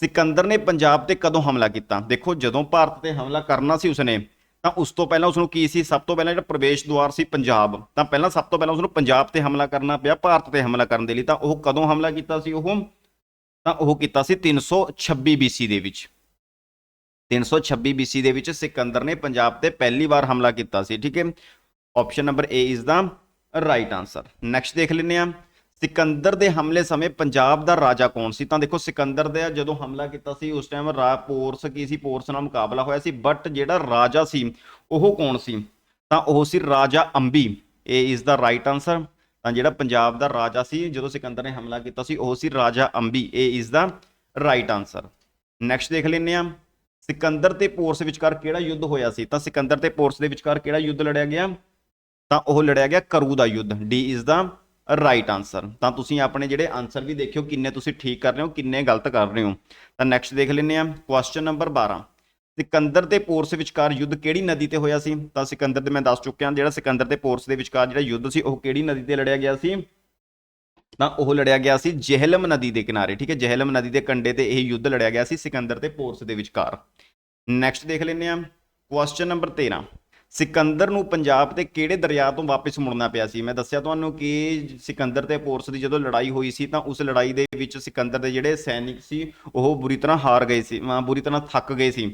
ਸਿਕੰਦਰ ਨੇ ਪੰਜਾਬ ਤੇ ਕਦੋਂ ਹਮਲਾ ਕੀਤਾ? ਦੇਖੋ, ਜਦੋਂ ਭਾਰਤ ਤੇ ਹਮਲਾ ਕਰਨਾ ਸੀ ਉਸਨੇ, ਤਾਂ ਉਸ ਤੋਂ ਪਹਿਲਾਂ ਉਸ ਨੂੰ ਕੀ ਸੀ? ਸਭ ਤੋਂ ਪਹਿਲਾਂ ਜਿਹੜਾ ਪ੍ਰਵੇਸ਼ ਦੁਆਰ ਸੀ ਪੰਜਾਬ, ਤਾਂ ਪਹਿਲਾਂ ਸਭ ਤੋਂ ਪਹਿਲਾਂ ਉਸ ਨੂੰ ਪੰਜਾਬ ਤੇ ਹਮਲਾ ਕਰਨਾ ਪਿਆ, ਭਾਰਤ ਤੇ ਹਮਲਾ ਕਰਨ ਦੇ ਲਈ। ਤਾਂ ਉਹ ਕਦੋਂ ਹਮਲਾ ਕੀਤਾ ਸੀ ਉਹ? ਤਾਂ ਉਹ ਕੀਤਾ ਸੀ 326 BC ਦੇ ਵਿੱਚ। 326 BC ਦੇ ਵਿੱਚ ਸਿਕੰਦਰ ਨੇ ਪੰਜਾਬ ਤੇ ਪਹਿਲੀ ਵਾਰ ਹਮਲਾ ਕੀਤਾ ਸੀ, ਠੀਕ ਹੈ? Option number A is the right answer next ਦੇਖ ਲੈਂਦੇ ਆ ਸਿਕੰਦਰ ਦੇ ਹਮਲੇ ਸਮੇਂ ਪੰਜਾਬ ਦਾ ਰਾਜਾ ਕੌਣ ਸੀ? ਤਾਂ ਦੇਖੋ ਸਿਕੰਦਰ ਦੇ ਜਦੋਂ ਹਮਲਾ ਕੀਤਾ ਸੀ, ਉਸ ਟਾਈਮ ਰਾ, ਪੋਰਸ ਕੀ ਸੀ? ਪੋਰਸ ਨਾਲ ਮੁਕਾਬਲਾ ਹੋਇਆ ਸੀ ਬਟ ਜਿਹੜਾ ਰਾਜਾ ਸੀ, ਉਹ ਕੌਣ ਸੀ? ਤਾਂ ਉਹ ਸੀ ਰਾਜਾ ਅੰਬੀ। ਇਹ ਇਜ਼ ਦਾ ਰਾਈਟ ਆਨਸਰ ਤਾਂ ਜਿਹੜਾ ਪੰਜਾਬ ਦਾ ਰਾਜਾ ਸੀ, ਜਦੋਂ ਸਿਕੰਦਰ ਨੇ ਹਮਲਾ ਕੀਤਾ ਸੀ, ਉਹ ਸੀ ਰਾਜਾ ਅੰਬੀ। ਇਹ is the right answer next ਦੇਖ ਲੈਂਦੇ ਆ ਸਿਕੰਦਰ ਤੇ ਪੋਰਸ ਵਿਚਕਾਰ ਕਿਹੜਾ ਯੁੱਧ ਹੋਇਆ ਸੀ? ਤਾਂ ਸਿਕੰਦਰ ਤੇ ਪੋਰਸ ਦੇ ਵਿਚਕਾਰ ਕਿਹੜਾ ਯੁੱਧ ਲੜਿਆ ਗਿਆ? ਤਾਂ ਉਹ ਲੜਿਆ ਗਿਆ ਕਰੂ ਦਾ ਯੁੱਧ। D is the right answer ਤਾਂ ਤੁਸੀਂ ਆਪਣੇ ਜਿਹੜੇ ਆਨਸਰ ਵੀ ਦੇਖਿਓ, ਕਿੰਨੇ ਤੁਸੀਂ ਠੀਕ ਕਰ ਰਹੇ ਹੋ, ਕਿੰਨੇ ਗਲਤ ਕਰ ਰਹੇ ਹੋ। ਤਾਂ ਨੈਕਸਟ ਦੇਖ ਲੈਂਦੇ ਆ ਕੁਐਸਚਨ ਨੰਬਰ 12 ਸਿਕੰਦਰ ਤੇ ਪੋਰਸ ਵਿਚਕਾਰ ਯੁੱਧ ਕਿਹੜੀ ਨਦੀ ਤੇ ਹੋਇਆ ਸੀ? ਤਾਂ ਸਿਕੰਦਰ 'ਤੇ ਮੈਂ ਦੱਸ ਚੁੱਕਿਆ, ਜਿਹੜਾ ਸਿਕੰਦਰ ਤੇ ਪੋਰਸ ਦੇ ਵਿਚਕਾਰ ਜਿਹੜਾ ਯੁੱਧ ਸੀ, ਉਹ ਕਿਹੜੀ ਨਦੀ ਤੇ ਲੜਿਆ ਗਿਆ ਸੀ? ਤਾਂ ਉਹ ਲੜਿਆ ਗਿਆ ਸੀ ਜਹਿਲਮ ਨਦੀ ਦੇ ਕਿਨਾਰੇ, ਠੀਕ ਹੈ, ਜਹਿਲਮ ਨਦੀ ਦੇ ਕੰਢੇ ਤੇ ਇਹ ਯੁੱਧ ਲੜਿਆ ਗਿਆ ਸੀ ਸਿਕੰਦਰ ਤੇ ਪੋਰਸ ਦੇ ਵਿਚਕਾਰ। ਨੈਕਸਟ ਦੇਖ ਲੈਂਦੇ ਆ ਕੁਐਸਚਨ ਨੰਬਰ 13 ਸਿਕੰਦਰ ਨੂੰ ਪੰਜਾਬ ਤੇ ਕਿਹੜੇ ਦਰਿਆ ਤੋਂ ਵਾਪਸ ਮੁੜਨਾ ਪਿਆ ਸੀ? ਮੈਂ ਦੱਸਿਆ ਤੁਹਾਨੂੰ ਕਿ ਸਿਕੰਦਰ ਤੇ ਪੋਰਸ ਦੀ ਜਦੋਂ ਲੜਾਈ ਹੋਈ ਸੀ ਤਾਂ ਉਸ ਲੜਾਈ ਦੇ ਵਿੱਚ ਸਿਕੰਦਰ ਦੇ ਜਿਹੜੇ ਸੈਨਿਕ ਸੀ, ਉਹ ਬੁਰੀ ਤਰ੍ਹਾਂ ਹਾਰ ਗਏ ਸੀ ਬੁਰੀ ਤਰ੍ਹਾਂ ਥੱਕ ਗਏ ਸੀ।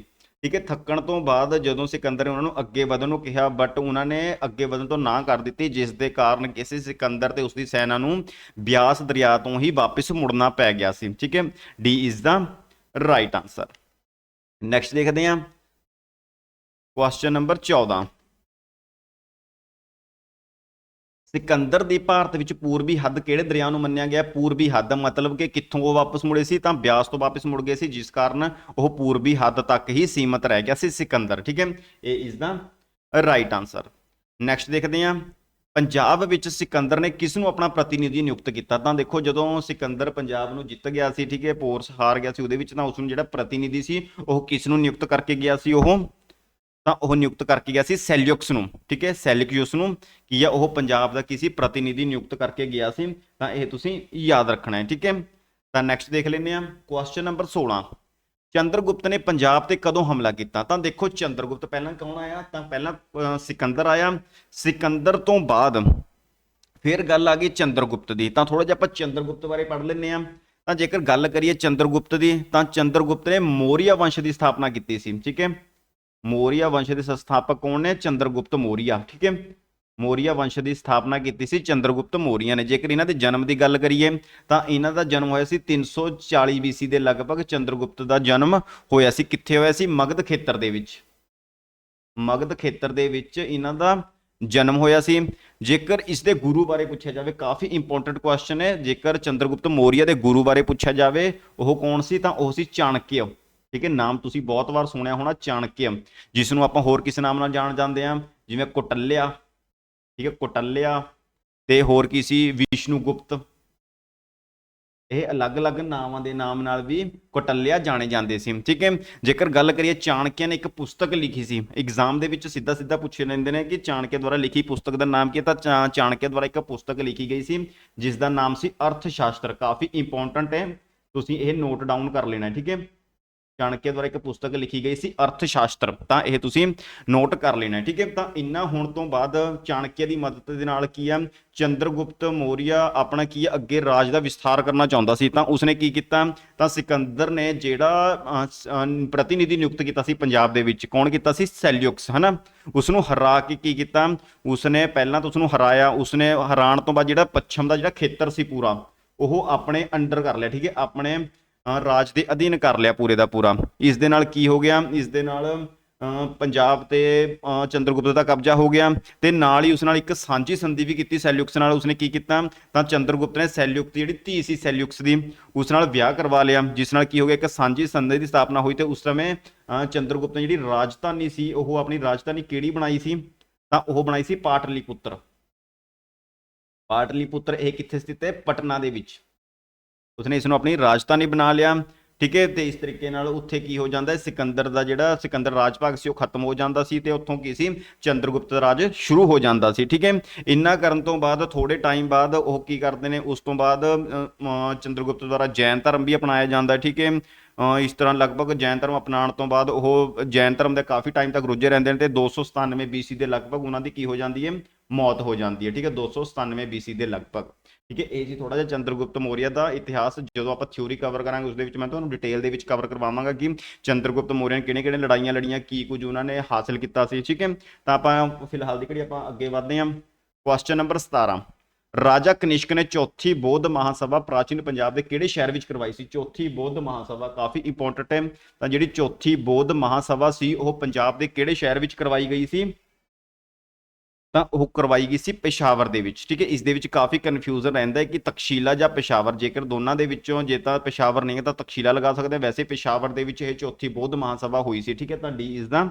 ਠੀਕ ਹੈ, ਥੱਕਣ ਤੋਂ ਬਾਅਦ ਜਦੋਂ ਸਿਕੰਦਰ ਨੇ ਉਹਨਾਂ ਨੂੰ ਅੱਗੇ ਵਧਣ ਨੂੰ ਕਿਹਾ ਬਟ ਉਹਨਾਂ ਨੇ ਅੱਗੇ ਵਧਣ ਤੋਂ ਨਾ ਕਰ ਦਿੱਤੀ, ਜਿਸ ਦੇ ਕਾਰਨ ਕਿਸੇ ਸਿਕੰਦਰ ਤੇ ਉਸ ਦੀ ਸੈਨਾ ਨੂੰ ਬਿਆਸ ਦਰਿਆ ਤੋਂ ਹੀ ਵਾਪਸ ਮੁੜਨਾ ਪੈ ਗਿਆ ਸੀ। ਠੀਕ ਹੈ D is the right answer next ਦੇਖਦੇ ਹਾਂ। ਕੁਐਸਚਨ ਨੰਬਰ 14 ਸਿਕੰਦਰ ਦੀ ਭਾਰਤ ਵਿੱਚ ਪੂਰਬੀ ਹੱਦ ਕਿਹੜੇ ਦਰਿਆ ਨੂੰ ਮੰਨਿਆ ਗਿਆ? ਪੂਰਬੀ ਹੱਦ ਮਤਲਬ ਕਿ ਕਿੱਥੋਂ ਉਹ ਵਾਪਸ ਮੁੜੇ ਸੀ? ਤਾਂ ਬਿਆਸ ਤੋਂ ਵਾਪਸ ਮੁੜ ਗਏ ਸੀ, ਜਿਸ ਕਾਰਨ ਉਹ ਪੂਰਬੀ ਹੱਦ ਤੱਕ ਹੀ ਸੀਮਤ ਰਹਿ ਗਿਆ ਸੀ ਸਿਕੰਦਰ, ਠੀਕ ਹੈ? ਇਹ is the right answer next ਦੇਖਦੇ ਹਾਂ। ਪੰਜਾਬ ਵਿੱਚ ਸਿਕੰਦਰ ਨੇ ਕਿਸ ਨੂੰ ਆਪਣਾ ਪ੍ਰਤੀਨਿਧੀ ਨਿਯੁਕਤ ਕੀਤਾ? ਤਾਂ ਦੇਖੋ, ਜਦੋਂ ਸਿਕੰਦਰ ਪੰਜਾਬ ਨੂੰ ਜਿੱਤ ਗਿਆ ਸੀ, ਠੀਕ ਹੈ ਪੋਰਸ ਹਾਰ ਗਿਆ ਸੀ, ਉਹਦੇ ਵਿੱਚ ਤਾਂ ਉਸ ਨੂੰ ਜਿਹੜਾ ਪ੍ਰਤੀਨਿਧੀ ਸੀ, ਉਹ ਕਿਸ ਨੂੰ ਨਿਯੁਕਤ ਕਰਕੇ ਗਿਆ ਸੀ? ਉਹ ਤਾਂ ਉਹ ਨਿਯੁਕਤ ਕਰਕੇ ਗਿਆ ਸੀ ਸੈਲਿਊਕਸ ਨੂੰ, ਠੀਕ ਹੈ? ਸੈਲਿਊਕਸ ਨੂੰ ਕੀ ਆ, ਉਹ ਪੰਜਾਬ ਦਾ ਕਿਸੇ ਪ੍ਰਤੀਨਿਧੀ ਨਿਯੁਕਤ ਕਰਕੇ ਗਿਆ ਸੀ, ਤਾਂ ਇਹ ਤੁਸੀਂ ਯਾਦ ਰੱਖਣਾ ਹੈ, ਠੀਕ ਹੈ? ਤਾਂ ਨੈਕਸਟ ਦੇਖ ਲੈਂਦੇ ਆ ਕੁਐਸਚਨ ਨੰਬਰ 16 ਚੰਦਰਗੁਪਤ ਨੇ ਪੰਜਾਬ ਤੇ ਕਦੋਂ ਹਮਲਾ ਕੀਤਾ? ਤਾਂ ਦੇਖੋ ਚੰਦਰਗੁਪਤ ਪਹਿਲਾਂ ਕੌਣ ਆਇਆ? ਤਾਂ ਪਹਿਲਾਂ ਸਿਕੰਦਰ ਆਇਆ। ਸਿਕੰਦਰ ਤੋਂ ਬਾਅਦ ਫਿਰ ਗੱਲ ਆ ਗਈ ਚੰਦਰਗੁਪਤ ਦੀ। ਤਾਂ ਥੋੜਾ ਜਿਹਾ ਆਪਾਂ ਚੰਦਰਗੁਪਤ ਬਾਰੇ ਪੜ੍ਹ ਲੈਂਦੇ ਆ ਤਾਂ ਜੇਕਰ ਗੱਲ ਕਰੀਏ ਚੰਦਰਗੁਪਤ ਦੀ, ਤਾਂ ਚੰਦਰਗੁਪਤ ਨੇ ਮੌਰੀਆ ਵੰਸ਼ ਦੀ ਸਥਾਪਨਾ ਕੀਤੀ ਸੀ, ਠੀਕ ਹੈ? ਮੌਰੀਆ ਵੰਸ਼ ਦੇ ਸੰਸਥਾਪਕ ਕੌਣ ਨੇ? ਚੰਦਰਗੁਪਤ ਮੌਰੀਆ, ਠੀਕ ਹੈ? ਮੌਰੀਆ ਵੰਸ਼ ਦੀ ਸਥਾਪਨਾ ਕੀਤੀ ਸੀ ਚੰਦਰਗੁਪਤ ਮੌਰੀਆ ਨੇ। ਜੇਕਰ ਇਹਨਾਂ ਦੇ ਜਨਮ ਦੀ ਗੱਲ ਕਰੀਏ, ਤਾਂ ਇਹਨਾਂ ਦਾ ਜਨਮ ਹੋਇਆ ਸੀ 340 BC ਦੇ ਲਗਭਗ। ਚੰਦਰਗੁਪਤ ਦਾ ਜਨਮ ਹੋਇਆ ਸੀ, ਕਿੱਥੇ ਹੋਇਆ ਸੀ? ਮਗਧ ਖੇਤਰ ਦੇ ਵਿੱਚ। ਮਗਧ ਖੇਤਰ ਦੇ ਵਿੱਚ ਇਹਨਾਂ ਦਾ ਜਨਮ ਹੋਇਆ ਸੀ। ਜੇਕਰ ਇਸ ਦੇ ਗੁਰੂ ਬਾਰੇ ਪੁੱਛਿਆ ਜਾਵੇ, ਕਾਫੀ ਇੰਪੋਰਟੈਂਟ ਕੁਐਸਚਨ ਹੈ ਜੇਕਰ ਚੰਦਰਗੁਪਤ ਮੌਰੀਆ ਦੇ ਗੁਰੂ ਬਾਰੇ ਪੁੱਛਿਆ ਜਾਵੇ, ਉਹ ਕੌਣ ਸੀ? ਤਾਂ ਉਹ ਸੀ ਚਾਣਕਿਆ ਠੀਕ ਹੈ, ਨਾਮ ਤੁਸੀਂ ਬਹੁਤ ਵਾਰ ਸੁਣਿਆ ਹੋਣਾ, ਚਾਣਕਿਆ। ਜਿਸ ਨੂੰ ਆਪਾਂ ਹੋਰ ਕਿਸ ਨਾਮ ਨਾਲ ਜਾਣ ਜਾਂਦੇ ਆ? ਜਿਵੇਂ ਕੋਟਲਿਆ, ਠੀਕ ਹੈ, ਕੋਟਲਿਆ ਤੇ ਹੋਰ ਕੀ ਸੀ? ਵਿਸ਼ਨੂੰ ਗੁਪਤ ਇਹ ਅਲੱਗ-ਅਲੱਗ ਨਾਵਾਂ ਦੇ ਨਾਮ ਨਾਲ ਵੀ ਕੋਟਲਿਆ ਜਾਣੇ ਜਾਂਦੇ ਸੀ। ਠੀਕ ਹੈ, ਜੇਕਰ ਗੱਲ ਕਰੀਏ, ਚਾਣਕਿਆ ਨੇ ਇੱਕ ਪੁਸਤਕ ਲਿਖੀ ਸੀ। ਐਗਜ਼ਾਮ ਦੇ ਵਿੱਚ ਸਿੱਧਾ ਸਿੱਧਾ ਪੁੱਛੇ ਲੈਂਦੇ ਨੇ ਕਿ ਚਾਣਕਿਆ ਦੁਆਰਾ ਲਿਖੀ ਪੁਸਤਕ ਦਾ ਨਾਮ ਕੀ ਹੈ? ਤਾਂ ਚਾ- ਚਾਣਕਿਆ ਦੁਆਰਾ ਇੱਕ ਪੁਸਤਕ ਲਿਖੀ ਗਈ ਸੀ ਜਿਸ ਦਾ ਨਾਮ ਸੀ ਅਰਥ ਸ਼ਾਸਤਰ ਕਾਫੀ ਇੰਪੋਰਟੈਂਟ ਹੈ। ਤੁਸੀਂ ਇਹ ਨੋਟ ਡਾਊਨ ਕਰ ਲੈਣਾ, ਠੀਕ ਹੈ। ਚਾਣਕਿਆ ਦੁਆਰਾ ਇੱਕ ਪੁਸਤਕ ਲਿਖੀ ਗਈ ਸੀ ਅਰਥ ਸ਼ਾਸਤਰ ਤਾਂ ਇਹ ਤੁਸੀਂ ਨੋਟ ਕਰ ਲੈਣਾ, ਠੀਕ ਹੈ? ਤਾਂ ਇੰਨਾ ਹੋਣ ਤੋਂ ਬਾਅਦ ਚਾਣਕਿਆ ਦੀ ਮਦਦ ਦੇ ਨਾਲ ਕੀ ਆ ਚੰਦਰਗੁਪਤ ਮੌਰੀਆ ਆਪਣਾ ਕੀ ਆ ਅੱਗੇ ਰਾਜ ਦਾ ਵਿਸਥਾਰ ਕਰਨਾ ਚਾਹੁੰਦਾ ਸੀ। ਤਾਂ ਉਸਨੇ ਕੀ ਕੀਤਾ? ਤਾਂ ਸਿਕੰਦਰ ਨੇ ਜਿਹੜਾ ਪ੍ਰਤੀਨਿਧੀ ਨਿਯੁਕਤ ਕੀਤਾ ਸੀ ਪੰਜਾਬ ਦੇ ਵਿੱਚ, ਕੌਣ ਕੀਤਾ ਸੀ? ਸੈਲਿਊਕਸ ਹਨਾ? ਉਸ ਨੂੰ ਹਰਾ ਕੇ ਕੀ ਕੀਤਾ? ਉਸਨੇ ਪਹਿਲਾਂ ਤਾਂ ਉਸ ਨੂੰ ਹਰਾਇਆ। ਉਸਨੇ ਹਰਾਣ ਤੋਂ ਬਾਅਦ ਜਿਹੜਾ ਪੱਛਮ ਦਾ ਜਿਹੜਾ ਖੇਤਰ ਸੀ ਪੂਰਾ, ਉਹ ਆਪਣੇ ਅੰਡਰ ਕਰ ਲਿਆ, ਠੀਕ ਹੈ? ਆਪਣੇ ਰਾਜ ਦੇ ਅਧੀਨ ਕਰ ਲਿਆ ਪੂਰੇ ਦਾ ਪੂਰਾ। ਇਸ ਦੇ ਨਾਲ ਕੀ ਹੋ ਗਿਆ? ਇਸ ਦੇ ਨਾਲ ਪੰਜਾਬ ਤੇ ਚੰਦਰਗੁਪਤ ਦਾ ਕਬਜ਼ਾ ਹੋ ਗਿਆ ਤੇ ਨਾਲ ਹੀ ਉਸ ਨਾਲ ਇੱਕ ਸਾਂਝੀ ਸੰਧੀ ਵੀ ਕੀਤੀ ਸੈਲਿਊਕਸ ਨਾਲ ਉਸਨੇ ਕੀ ਕੀਤਾ? ਤਾਂ ਚੰਦਰਗੁਪਤ ਨੇ ਸੈਲਿਊਕਸ ਦੀ ਜਿਹੜੀ ਧੀ ਸੀ ਸੈਲਿਊਕਸ ਦੀ ਉਸ ਨਾਲ ਵਿਆਹ ਕਰਵਾ ਲਿਆ ਜਿਸ ਨਾਲ ਕੀ ਹੋ ਗਿਆ? ਇੱਕ ਸਾਂਝੀ ਸੰਧੀ ਦੀ ਸਥਾਪਨਾ ਹੋਈ ਤੇ ਉਸ ਸਮੇਂ ਅ, ਚੰਦਰਗੁਪਤ ਨੇ ਜਿਹੜੀ ਰਾਜਧਾਨੀ ਸੀ ਉਹ ਆਪਣੀ ਰਾਜਧਾਨੀ ਕਿਹੜੀ ਬਣਾਈ ਸੀ? ਤਾਂ ਉਹ ਬਣਾਈ ਸੀ ਪਾਟਲੀਪੁੱਤਰ। ਪਾਟਲੀਪੁੱਤਰ ਇਹ ਕਿੱਥੇ ਸਥਿਤ ਹੈ? ਪਟਨਾ ਦੇ ਵਿੱਚ। ਉਸਨੇ ਇਸ ਨੂੰ ਆਪਣੀ ਰਾਜਧਾਨੀ ਬਣਾ ਲਿਆ। ਠੀਕ ਹੈ ਤੇ ਇਸ ਤਰੀਕੇ ਨਾਲ ਉੱਥੇ ਕੀ ਹੋ ਜਾਂਦਾ ਹੈ? ਸਿਕੰਦਰ ਦਾ ਜਿਹੜਾ ਸਿਕੰਦਰ ਰਾਜ ਭਾਗ ਸੀ ਉਹ ਖਤਮ ਹੋ ਜਾਂਦਾ ਸੀ ਤੇ ਉੱਥੋਂ ਕੀ ਸੀ? ਚੰਦਰਗੁਪਤ ਰਾਜ ਸ਼ੁਰੂ ਹੋ ਜਾਂਦਾ ਸੀ। ਠੀਕ ਹੈ ਇੰਨਾ ਕਰਨ ਤੋਂ ਬਾਅਦ ਥੋੜੇ ਟਾਈਮ ਬਾਅਦ ਉਹ ਕੀ ਕਰਦੇ ਨੇ? ਉਸ ਤੋਂ ਬਾਅਦ ਅ, ਅ, ਚੰਦਰਗੁਪਤ ਦੁਆਰਾ ਜੈਨ ਧਰਮ ਵੀ ਅਪਣਾਇਆ ਜਾਂਦਾ ਠੀਕ ਹੈ ਇਸ ਤਰ੍ਹਾਂ ਲਗਭਗ ਜੈਨ ਧਰਮ ਅਪਣਾਉਣ ਤੋਂ ਬਾਅਦ ਉਹ ਜੈਨ ਧਰਮ ਦੇ ਕਾਫੀ ਟਾਈਮ ਤੱਕ ਰੁੱਝੇ ਰਹਿੰਦੇ ਨੇ ਤੇ 297 BC ਦੇ ਲਗਭਗ ਉਹਨਾਂ ਦੀ ਕੀ ਹੋ ਜਾਂਦੀ ਹੈ? ਮੌਤ ਹੋ ਜਾਂਦੀ ਹੈ। ਠੀਕ ਹੈ 297 BC ਦੇ ਲਗਭਗ। ਠੀਕ ਹੈ, ਇਹ ਜੀ ਥੋੜਾ ਜਿਹਾ ਚੰਦਰਗੁਪਤ ਮੌਰੀਆ ਦਾ ਇਤਿਹਾਸ, ਜਦੋਂ ਆਪਾਂ ਥਿਊਰੀ ਕਵਰ ਕਰਾਂਗੇ ਉਸ ਦੇ ਵਿੱਚ ਮੈਂ ਤੁਹਾਨੂੰ ਡਿਟੇਲ ਦੇ ਵਿੱਚ ਕਵਰ ਕਰਵਾਵਾਂਗਾ ਕਿ ਚੰਦਰਗੁਪਤ ਮੌਰੀਆ ਨੇ ਕਿਹੜੇ-ਕਿਹੜੇ ਲੜਾਈਆਂ ਲੜੀਆਂ, ਕੀ ਕੁਝ ਉਹਨਾਂ ਨੇ ਹਾਸਲ ਕੀਤਾ ਸੀ, ਠੀਕ ਹੈ? ਤਾਂ ਆਪਾਂ ਫਿਲਹਾਲ ਦੀ ਘੜੀ ਆਪਾਂ ਅੱਗੇ ਵਧਦੇ ਹਾਂ। ਕੁਐਸਚਨ ਨੰਬਰ 17 ਰਾਜਾ ਕਨਿਸ਼ਕ ਨੇ ਚੌਥੀ ਬੌਧ ਮਹਾਸਭਾ ਪ੍ਰਾਚੀਨ ਪੰਜਾਬ ਦੇ ਕਿਹੜੇ ਸ਼ਹਿਰ ਵਿੱਚ ਕਰਵਾਈ ਸੀ? ਚੌਥੀ ਬੋਧ ਮਹਾਸਭਾ ਕਾਫੀ ਇੰਪੋਰਟੈਂਟ ਹੈ। ਤਾਂ ਜਿਹੜੀ ਚੌਥੀ ਬੌਧ ਮਹਾਸਭਾ ਸੀ, ਉਹ ਪੰਜਾਬ ਦੇ ਕਿਹੜੇ ਸ਼ਹਿਰ ਵਿੱਚ ਕਰਵਾਈ ਗਈ ਸੀ? ਤਾਂ ਉਹ ਕਰਵਾਈ ਗਈ ਸੀ ਪੇਸ਼ਾਵਰ ਦੇ ਵਿੱਚ, ਠੀਕ ਹੈ? ਇਸ ਦੇ ਵਿੱਚ ਕਾਫੀ ਕਨਫਿਊਜ਼ਨ ਰਹਿੰਦਾ ਹੈ ਕਿ ਤਕਸ਼ੀਲਾ ਜਾਂ ਪੇਸ਼ਾਵਰ, ਜੇਕਰ ਦੋਨਾਂ ਦੇ ਵਿੱਚੋਂ ਜੇ ਤਾਂ ਪੇਸ਼ਾਵਰ ਨਹੀਂ ਹੈ ਤਾਂ ਤਕਸ਼ੀਲਾ ਲਗਾ ਸਕਦੇ ਵੈਸੇ ਪੇਸ਼ਾਵਰ ਦੇ ਵਿੱਚ ਇਹ ਚੌਥੀ ਬੌਧ ਮਹਾਸਭਾ ਹੋਈ ਸੀ, ਠੀਕ ਹੈ? ਤਾਂ D is the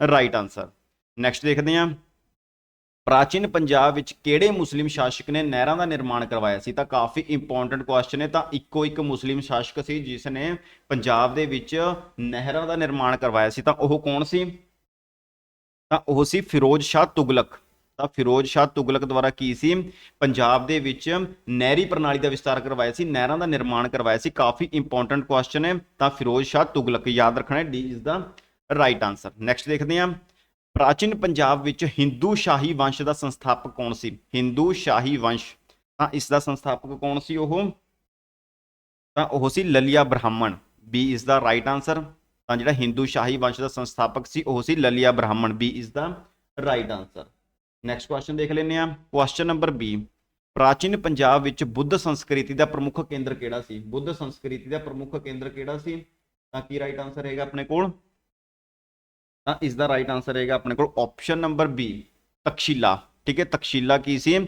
right answer next ਦੇਖਦੇ ਹਾਂ। ਪ੍ਰਾਚੀਨ ਪੰਜਾਬ ਵਿੱਚ ਕਿਹੜੇ ਮੁਸਲਿਮ ਸ਼ਾਸਕ ਨੇ ਨਹਿਰਾਂ ਦਾ ਨਿਰਮਾਣ ਕਰਵਾਇਆ ਸੀ? ਤਾਂ ਕਾਫੀ ਇੰਪੋਰਟੈਂਟ ਕੁਐਸਚਨ ਹੈ ਤਾਂ ਇੱਕੋ ਇੱਕ ਮੁਸਲਿਮ ਸ਼ਾਸਕ ਸੀ ਜਿਸ ਨੇ ਪੰਜਾਬ ਦੇ ਵਿੱਚ ਨਹਿਰਾਂ ਦਾ ਨਿਰਮਾਣ ਕਰਵਾਇਆ ਸੀ। ਤਾਂ ਉਹ ਕੌਣ ਸੀ? ਤਾਂ ਉਹ ਸੀ ਫਿਰੋਜ਼ ਸ਼ਾਹ ਤੁਗਲਕ। ਤਾਂ ਫਿਰੋਜ਼ ਸ਼ਾਹ ਤੁਗਲਕ ਦੁਆਰਾ ਕੀ ਸੀ? ਪੰਜਾਬ ਦੇ ਵਿੱਚ ਨਹਿਰੀ ਪ੍ਰਣਾਲੀ ਦਾ ਵਿਸਤਾਰ ਕਰਵਾਇਆ ਸੀ, ਨਹਿਰਾਂ ਦਾ ਨਿਰਮਾਣ ਕਰਵਾਇਆ ਸੀ, ਕਾਫੀ ਇੰਪੋਰਟੈਂਟ ਕੁਐਸਚਨ ਹੈ ਤਾਂ ਫਿਰੋਜ਼ ਸ਼ਾਹ ਤੁਗਲਕ ਯਾਦ ਰੱਖਣਾ ਹੈ D is the right answer next ਦੇਖਦੇ ਹਾਂ। ਪ੍ਰਾਚੀਨ ਪੰਜਾਬ ਵਿੱਚ ਹਿੰਦੂ ਸ਼ਾਹੀ ਵੰਸ਼ ਦਾ ਸੰਸਥਾਪਕ ਕੌਣ ਸੀ? ਹਿੰਦੂ ਸ਼ਾਹੀ ਵੰਸ਼ ਤਾਂ ਇਸ ਦਾ ਸੰਸਥਾਪਕ ਕੌਣ ਸੀ ਉਹ? ਤਾਂ ਉਹ ਸੀ ਲਲਿਆ ਬ੍ਰਾਹਮਣ। B is the right answer ਤਾਂ ਜਿਹੜਾ ਹਿੰਦੂ ਸ਼ਾਹੀ ਵੰਸ਼ ਦਾ ਸੰਸਥਾਪਕ ਸੀ, ਉਹ ਸੀ ਲਲਿਆ ਬ੍ਰਾਹਮਣ। B is the right answer next question ਦੇਖ ਲੈਂਦੇ ਆ ਕੁਐਸਚਨ ਨੰਬਰ 20 ਪ੍ਰਾਚੀਨ ਪੰਜਾਬ ਵਿੱਚ ਬੁੱਧ ਸੰਸਕ੍ਰਿਤੀ ਦਾ ਪ੍ਰਮੁੱਖ ਕੇਂਦਰ ਕਿਹੜਾ ਸੀ? ਬੁੱਧ ਸੰਸਕ੍ਰਿਤੀ ਦਾ ਪ੍ਰਮੁੱਖ ਕੇਂਦਰ ਕਿਹੜਾ ਸੀ? ਤਾਂ ਕੀ ਰਾਈਟ ਆਨਸਰ ਰਹੇਗਾ ਆਪਣੇ ਕੋਲ? ਤਾਂ ਇਸ ਦਾ ਰਾਈਟ ਆਨਸਰ ਰਹੇਗਾ ਆਪਣੇ ਕੋਲ ਆਪਸ਼ਨ ਨੰਬਰ ਬੀ ਤਕਸ਼ੀਲਾ। ਠੀਕ ਹੈ, ਤਕਸ਼ੀਲਾ ਕੀ ਸੀ?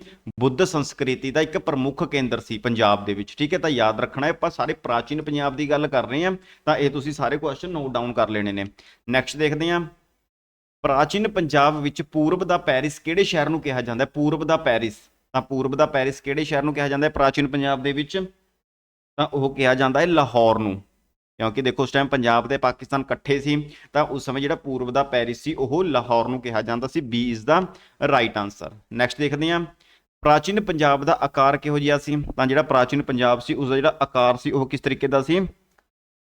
ਬੁੱਧ ਸੰਸਕ੍ਰਿਤੀ ਦਾ ਇੱਕ ਪ੍ਰਮੁੱਖ ਕੇਂਦਰ ਸੀ ਪੰਜਾਬ ਦੇ ਵਿੱਚ। ਠੀਕ ਹੈ, ਤਾਂ ਯਾਦ ਰੱਖਣਾ ਹੈ, ਆਪਾਂ ਸਾਰੇ ਪ੍ਰਾਚੀਨ ਪੰਜਾਬ ਦੀ ਗੱਲ ਕਰ ਰਹੇ ਹਾਂ, ਤਾਂ ਇਹ ਤੁਸੀਂ ਸਾਰੇ ਕੁਐਸਚਨ ਨੋਟ ਡਾਊਨ ਕਰ ਲੈਣੇ ਨੇ। ਨੈਕਸਟ ਦੇਖਦੇ ਹਾਂ। ਪ੍ਰਾਚੀਨ ਪੰਜਾਬ ਵਿੱਚ ਪੂਰਬ ਦਾ ਪੈਰਿਸ ਕਿਹੜੇ ਸ਼ਹਿਰ ਨੂੰ ਕਿਹਾ ਜਾਂਦਾ ਹੈ? ਪੂਰਬ ਦਾ ਪੈਰਿਸ। ਤਾਂ ਪੂਰਬ ਦਾ ਪੈਰਿਸ ਕਿਹੜੇ ਸ਼ਹਿਰ ਨੂੰ ਕਿਹਾ ਜਾਂਦਾ ਹੈ? ਪ੍ਰਾਚੀਨ ਪੰਜਾਬ ਦੇ ਵਿੱਚ। ਤਾਂ ਉਹ ਕਿਹਾ ਜਾਂਦਾ ਹੈ ਲਾਹੌਰ ਨੂੰ। ਕਿਉਂਕਿ ਦੇਖੋ, ਉਸ ਟਾਈਮ ਪੰਜਾਬ ਤੇ ਪਾਕਿਸਤਾਨ ਇਕੱਠੇ ਸੀ, ਤਾਂ ਉਸ ਸਮੇਂ ਜਿਹੜਾ ਪੂਰਬ ਦਾ ਪੈਰਿਸ ਸੀ, ਉਹ ਲਾਹੌਰ ਨੂੰ ਕਿਹਾ ਜਾਂਦਾ ਸੀ। B is the right answer next ਦੇਖਦੇ ਹਾਂ। ਪ੍ਰਾਚੀਨ ਪੰਜਾਬ ਦਾ ਆਕਾਰ ਕਿਹੋ ਜਿਹਾ ਸੀ? ਤਾਂ ਜਿਹੜਾ ਪ੍ਰਾਚੀਨ ਪੰਜਾਬ ਸੀ ਉਸ ਦਾ ਜਿਹੜਾ ਆਕਾਰ ਸੀ, ਉਹ ਕਿਸ ਤਰੀਕੇ ਦਾ ਸੀ?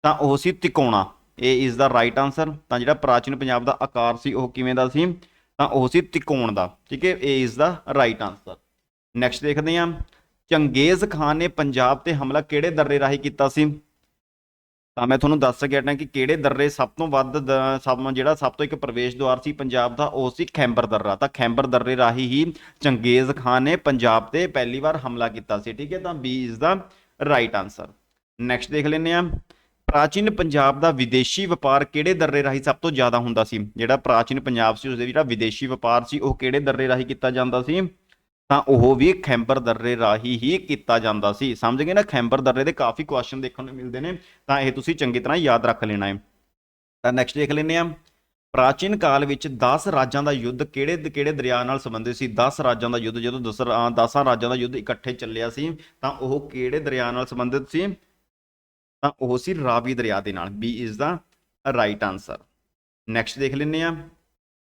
ਤਾਂ ਉਹ ਸੀ ਤਿਕੋਣਾ। ਇਹ ਇਜ਼ ਦਾ ਰਾਈਟ ਆਨਸਰ ਤਾਂ ਜਿਹੜਾ ਪ੍ਰਾਚੀਨ ਪੰਜਾਬ ਦਾ ਆਕਾਰ ਸੀ, ਉਹ ਕਿਵੇਂ ਦਾ ਸੀ? ਤਾਂ ਉਹ ਸੀ ਤਿਕੋਣ ਦਾ। ਠੀਕ ਹੈ, ਇਹ ਇਸ ਦਾ ਰਾਈਟ ਆਨਸਰ ਨੈਕਸਟ ਦੇਖਦੇ ਹਾਂ। ਚੰਗੇਜ਼ ਖਾਨ ਨੇ ਪੰਜਾਬ ਤੇ ਹਮਲਾ ਕਿਹੜੇ ਦਰਰੇ ਰਾਹੀਂ ਕੀਤਾ ਸੀ? ਤਾਂ ਮੈਂ ਤੁਹਾਨੂੰ ਦੱਸ ਸਕਿਆ ਕਿ ਕਿਹੜੇ ਦਰਰੇ ਸਭ ਤੋਂ ਵੱਧ ਦ- ਸਭ ਜਿਹੜਾ ਸਭ ਤੋਂ ਇੱਕ ਪ੍ਰਵੇਸ਼ ਦੁਆਰ ਸੀ ਪੰਜਾਬ ਦਾ, ਉਹ ਸੀ ਖੈਂਬਰ ਦਰਰਾ। ਤਾਂ ਖੈਂਬਰ ਦਰਰੇ ਰਾਹੀਂ ਹੀ ਚੰਗੇਜ਼ ਖਾਨ ਨੇ ਪੰਜਾਬ ਤੇ ਪਹਿਲੀ ਵਾਰ ਹਮਲਾ ਕੀਤਾ ਸੀ। ਠੀਕ ਹੈ, ਤਾਂ B is the right answer next ਦੇਖ ਲੈਂਦੇ ਆ ਪ੍ਰਾਚੀਨ ਪੰਜਾਬ ਦਾ ਵਿਦੇਸ਼ੀ ਵਪਾਰ ਕਿਹੜੇ ਦਰਰੇ ਰਾਹੀਂ ਸਭ ਤੋਂ ਜ਼ਿਆਦਾ ਹੁੰਦਾ ਸੀ? ਜਿਹੜਾ ਪ੍ਰਾਚੀਨ ਪੰਜਾਬ ਸੀ, ਉਸਦੇ ਜਿਹੜਾ ਵਿਦੇਸ਼ੀ ਵਪਾਰ ਸੀ, ਉਹ ਕਿਹੜੇ ਦਰਰੇ ਰਾਹੀਂ ਕੀਤਾ ਜਾਂਦਾ ਸੀ? ਤਾਂ ਉਹ ਵੀ ਖੈਂਬਰ ਦਰਰੇ ਰਾਹੀਂ ਹੀ ਕੀਤਾ ਜਾਂਦਾ ਸੀ। ਸਮਝ ਗਏ ਨਾ? ਖੈਂਬਰ ਦਰਰੇ ਦੇ ਕਾਫੀ ਕੁਐਸਚਨ ਦੇਖਣ ਨੂੰ ਮਿਲਦੇ ਨੇ, ਤਾਂ ਇਹ ਤੁਸੀਂ ਚੰਗੀ ਤਰ੍ਹਾਂ ਯਾਦ ਰੱਖ ਲੈਣਾ ਹੈ। ਤਾਂ ਨੈਕਸਟ ਦੇਖ ਲੈਂਦੇ ਆ ਪ੍ਰਾਚੀਨ ਕਾਲ ਵਿੱਚ 10 ਰਾਜਾਂ ਦਾ ਯੁੱਧ ਕਿਹੜੇ ਕਿਹੜੇ ਦਰਿਆ ਨਾਲ ਸੰਬੰਧਿਤ ਸੀ? 10 ਰਾਜਾਂ ਦਾ ਯੁੱਧ ਜਦੋਂ 10 10 ਰਾਜਾਂ ਦਾ ਯੁੱਧ ਇਕੱਠੇ ਚੱਲਿਆ ਸੀ, ਤਾਂ ਉਹ ਕਿਹੜੇ ਦਰਿਆ ਨਾਲ ਸੰਬੰਧਿਤ ਸੀ? ਤਾਂ ਉਹ ਸੀ ਰਾਵੀ ਦਰਿਆ ਦੇ ਨਾਲ। B is the right answer next ਦੇਖ ਲੈਂਦੇ ਆ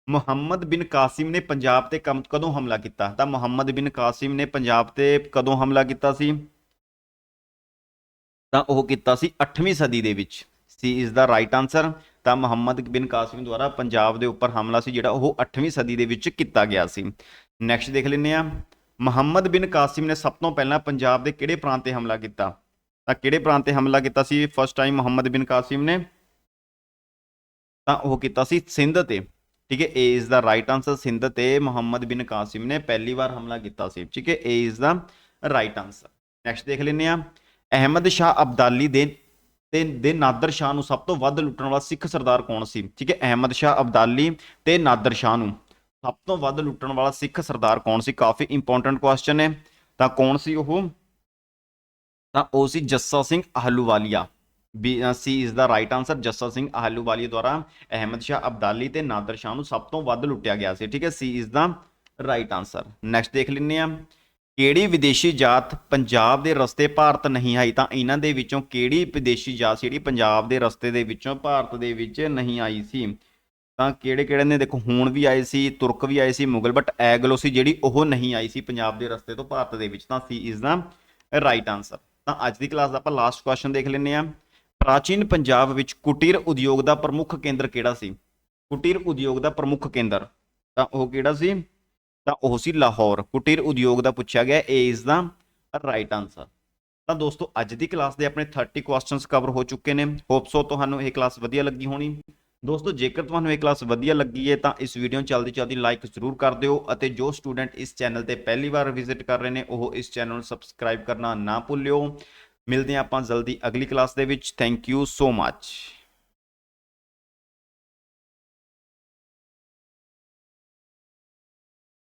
ਮੁਹੰਮਦ ਬਿਨ ਕਾਸਿਮ ਨੇ ਪੰਜਾਬ ਤੇ ਕਮ- ਕਦੋਂ ਹਮਲਾ ਕੀਤਾ? ਤਾਂ ਮੁਹੰਮਦ ਬਿਨ ਕਾਸਿਮ ਨੇ ਪੰਜਾਬ ਤੇ ਕਦੋਂ ਹਮਲਾ ਕੀਤਾ ਸੀ? ਤਾਂ ਉਹ ਕੀਤਾ ਸੀ 8ਵੀਂ ਸਦੀ ਦੇ ਵਿੱਚ। C is the right answer ਤਾਂ ਮੁਹੰਮਦ ਬਿਨ ਕਾਸਿਮ ਦੁਆਰਾ ਪੰਜਾਬ ਦੇ ਉੱਪਰ ਹਮਲਾ ਸੀ ਜਿਹੜਾ ਉਹ 8ਵੀਂ ਸਦੀ ਦੇ ਵਿੱਚ ਕੀਤਾ ਗਿਆ ਸੀ। ਨੈਕਸਟ ਦੇਖ ਲੈਂਦੇ ਆ ਮੁਹੰਮਦ ਬਿਨ ਕਾਸਿਮ ਨੇ ਸਭ ਤੋਂ ਪਹਿਲਾਂ ਪੰਜਾਬ ਦੇ ਕਿਹੜੇ ਪ੍ਰਾਂਤ ਤੇ ਹਮਲਾ ਕੀਤਾ? ਤਾਂ ਕਿਹੜੇ ਪ੍ਰਾਂਤ ਤੇ ਹਮਲਾ ਕੀਤਾ ਸੀ? ਫਸਟ ਟਾਈਮ ਮੁਹੰਮਦ ਬਿਨ ਕਾਸਿਮ ਨੇ। ਤਾਂ ਉਹ ਕੀਤਾ ਸੀ ਸਿੰਧ ਤੇ। ਠੀਕ ਹੈ A is the right answer Sindh ਤੇ ਮੁਹੰਮਦ ਬਿਨ ਕਾਸਿਮ ਨੇ ਪਹਿਲੀ ਵਾਰ ਹਮਲਾ ਕੀਤਾ ਸੀ। ਠੀਕ ਹੈ A is the right answer next ਦੇਖ ਲੈਂਦੇ ਆ ਅਹਿਮਦ ਸ਼ਾਹ ਅਬਦਾਲੀ ਦੇ ਤੇ ਦੇ ਨਾਦਰ ਸ਼ਾਹ ਨੂੰ ਸਭ ਤੋਂ ਵੱਧ ਲੁੱਟਣ ਵਾਲਾ ਸਿੱਖ ਸਰਦਾਰ ਕੌਣ ਸੀ? ਠੀਕ ਹੈ, ਅਹਿਮਦ ਸ਼ਾਹ ਅਬਦਾਲੀ ਤੇ ਨਾਦਰ ਸ਼ਾਹ ਨੂੰ ਸਭ ਤੋਂ ਵੱਧ ਲੁੱਟਣ ਵਾਲਾ ਸਿੱਖ ਸਰਦਾਰ ਕੌਣ ਸੀ? ਕਾਫੀ ਇੰਪੋਰਟੈਂਟ ਕੁਐਸਚਨ ਹੈ ਤਾਂ ਕੌਣ ਸੀ ਉਹ? ਤਾਂ ਉਹ ਸੀ Jassa Singh Ahluwalia B C is the right answer Jassa Singh Ahluwalia ਦੁਆਰਾ ਅਹਿਮਦ ਸ਼ਾਹ ਅਬਦਾਲੀ ਤੇ ਨਾਦਰ ਸ਼ਾਹ ਨੂੰ ਸਭ ਤੋਂ ਵੱਧ ਲੁੱਟਿਆ ਗਿਆ ਸੀ। ਠੀਕ ਹੈ, C is the right answer next ਦੇਖ ਲੈਂਦੇ ਆ ਕਿਹੜੀ ਵਿਦੇਸ਼ੀ ਜਾਤ ਪੰਜਾਬ ਦੇ ਰਸਤੇ ਭਾਰਤ ਨਹੀਂ ਆਈ? ਤਾਂ ਇਹਨਾਂ ਦੇ ਵਿੱਚੋਂ ਕਿਹੜੀ ਵਿਦੇਸ਼ੀ ਜਾਤ ਜਿਹੜੀ ਪੰਜਾਬ ਦੇ ਰਸਤੇ ਦੇ ਵਿੱਚੋਂ ਭਾਰਤ ਦੇ ਵਿੱਚ ਨਹੀਂ ਆਈ ਸੀ? ਤਾਂ ਕਿਹੜੇ ਕਿਹੜੇ ਨੇ? ਦੇਖੋ, ਹੁਣ ਵੀ ਆਏ ਸੀ, ਤੁਰਕ ਵੀ ਆਏ ਸੀ, ਮੁਗਲ ਬਟ ਐਗਲੋ ਸੀ ਜਿਹੜੀ ਉਹ ਨਹੀਂ ਆਈ ਸੀ ਪੰਜਾਬ ਦੇ ਰਸਤੇ ਤੋਂ ਭਾਰਤ ਦੇ ਵਿੱਚ। ਤਾਂ C is the right answer ਤਾਂ ਅੱਜ ਦੀ ਕਲਾਸ ਦਾ ਆਪਾਂ ਲਾਸਟ ਕੁਐਸਚਨ ਦੇਖ ਲੈਂਦੇ ਆ ਪ੍ਰਾਚੀਨ ਪੰਜਾਬ ਵਿੱਚ ਕੁਟੀਰ ਉਦਯੋਗ ਦਾ ਪ੍ਰਮੁੱਖ ਕੇਂਦਰ ਕਿਹੜਾ ਸੀ? ਕੁਟੀਰ ਉਦਯੋਗ ਦਾ ਪ੍ਰਮੁੱਖ ਕੇਂਦਰ ਤਾਂ ਉਹ ਕਿਹੜਾ ਸੀ? ਤਾਂ ਉਹ ਸੀ ਲਾਹੌਰ। ਕੁਟੀਰ ਉਦਯੋਗ ਦਾ ਪੁੱਛਿਆ ਗਿਆ A is the right answer ਤਾਂ ਦੋਸਤੋ, ਅੱਜ ਦੀ ਕਲਾਸ ਦੇ ਆਪਣੇ 30 ਕੁਐਸਚਨਸ ਕਵਰ ਹੋ ਚੁੱਕੇ ਨੇ। ਹੋਪ ਸੋ ਤੁਹਾਨੂੰ ਇਹ ਕਲਾਸ ਵਧੀਆ ਲੱਗੀ ਹੋਣੀ। ਦੋਸਤੋ, ਜੇਕਰ ਤੁਹਾਨੂੰ ਇਹ ਕਲਾਸ ਵਧੀਆ ਲੱਗੀ ਹੈ ਤਾਂ ਇਸ ਵੀਡੀਓ ਨੂੰ ਜਲਦੀ ਜਲਦੀ ਲਾਈਕ ਜ਼ਰੂਰ ਕਰ ਦਿਓ ਅਤੇ ਜੋ ਸਟੂਡੈਂਟ ਇਸ ਚੈਨਲ ਤੇ ਪਹਿਲੀ ਵਾਰ ਵਿਜ਼ਿਟ ਕਰ ਰਹੇ ਨੇ, ਉਹ ਇਸ ਚੈਨਲ ਨੂੰ ਸਬਸਕ੍ਰਾਈਬ ਕਰਨਾ ਨਾ ਭੁੱਲਿਓ। ਮਿਲਦੇ ਹਾਂ ਆਪਾਂ ਜਲਦੀ ਅਗਲੀ ਕਲਾਸ ਦੇ ਵਿੱਚ। Thank you so much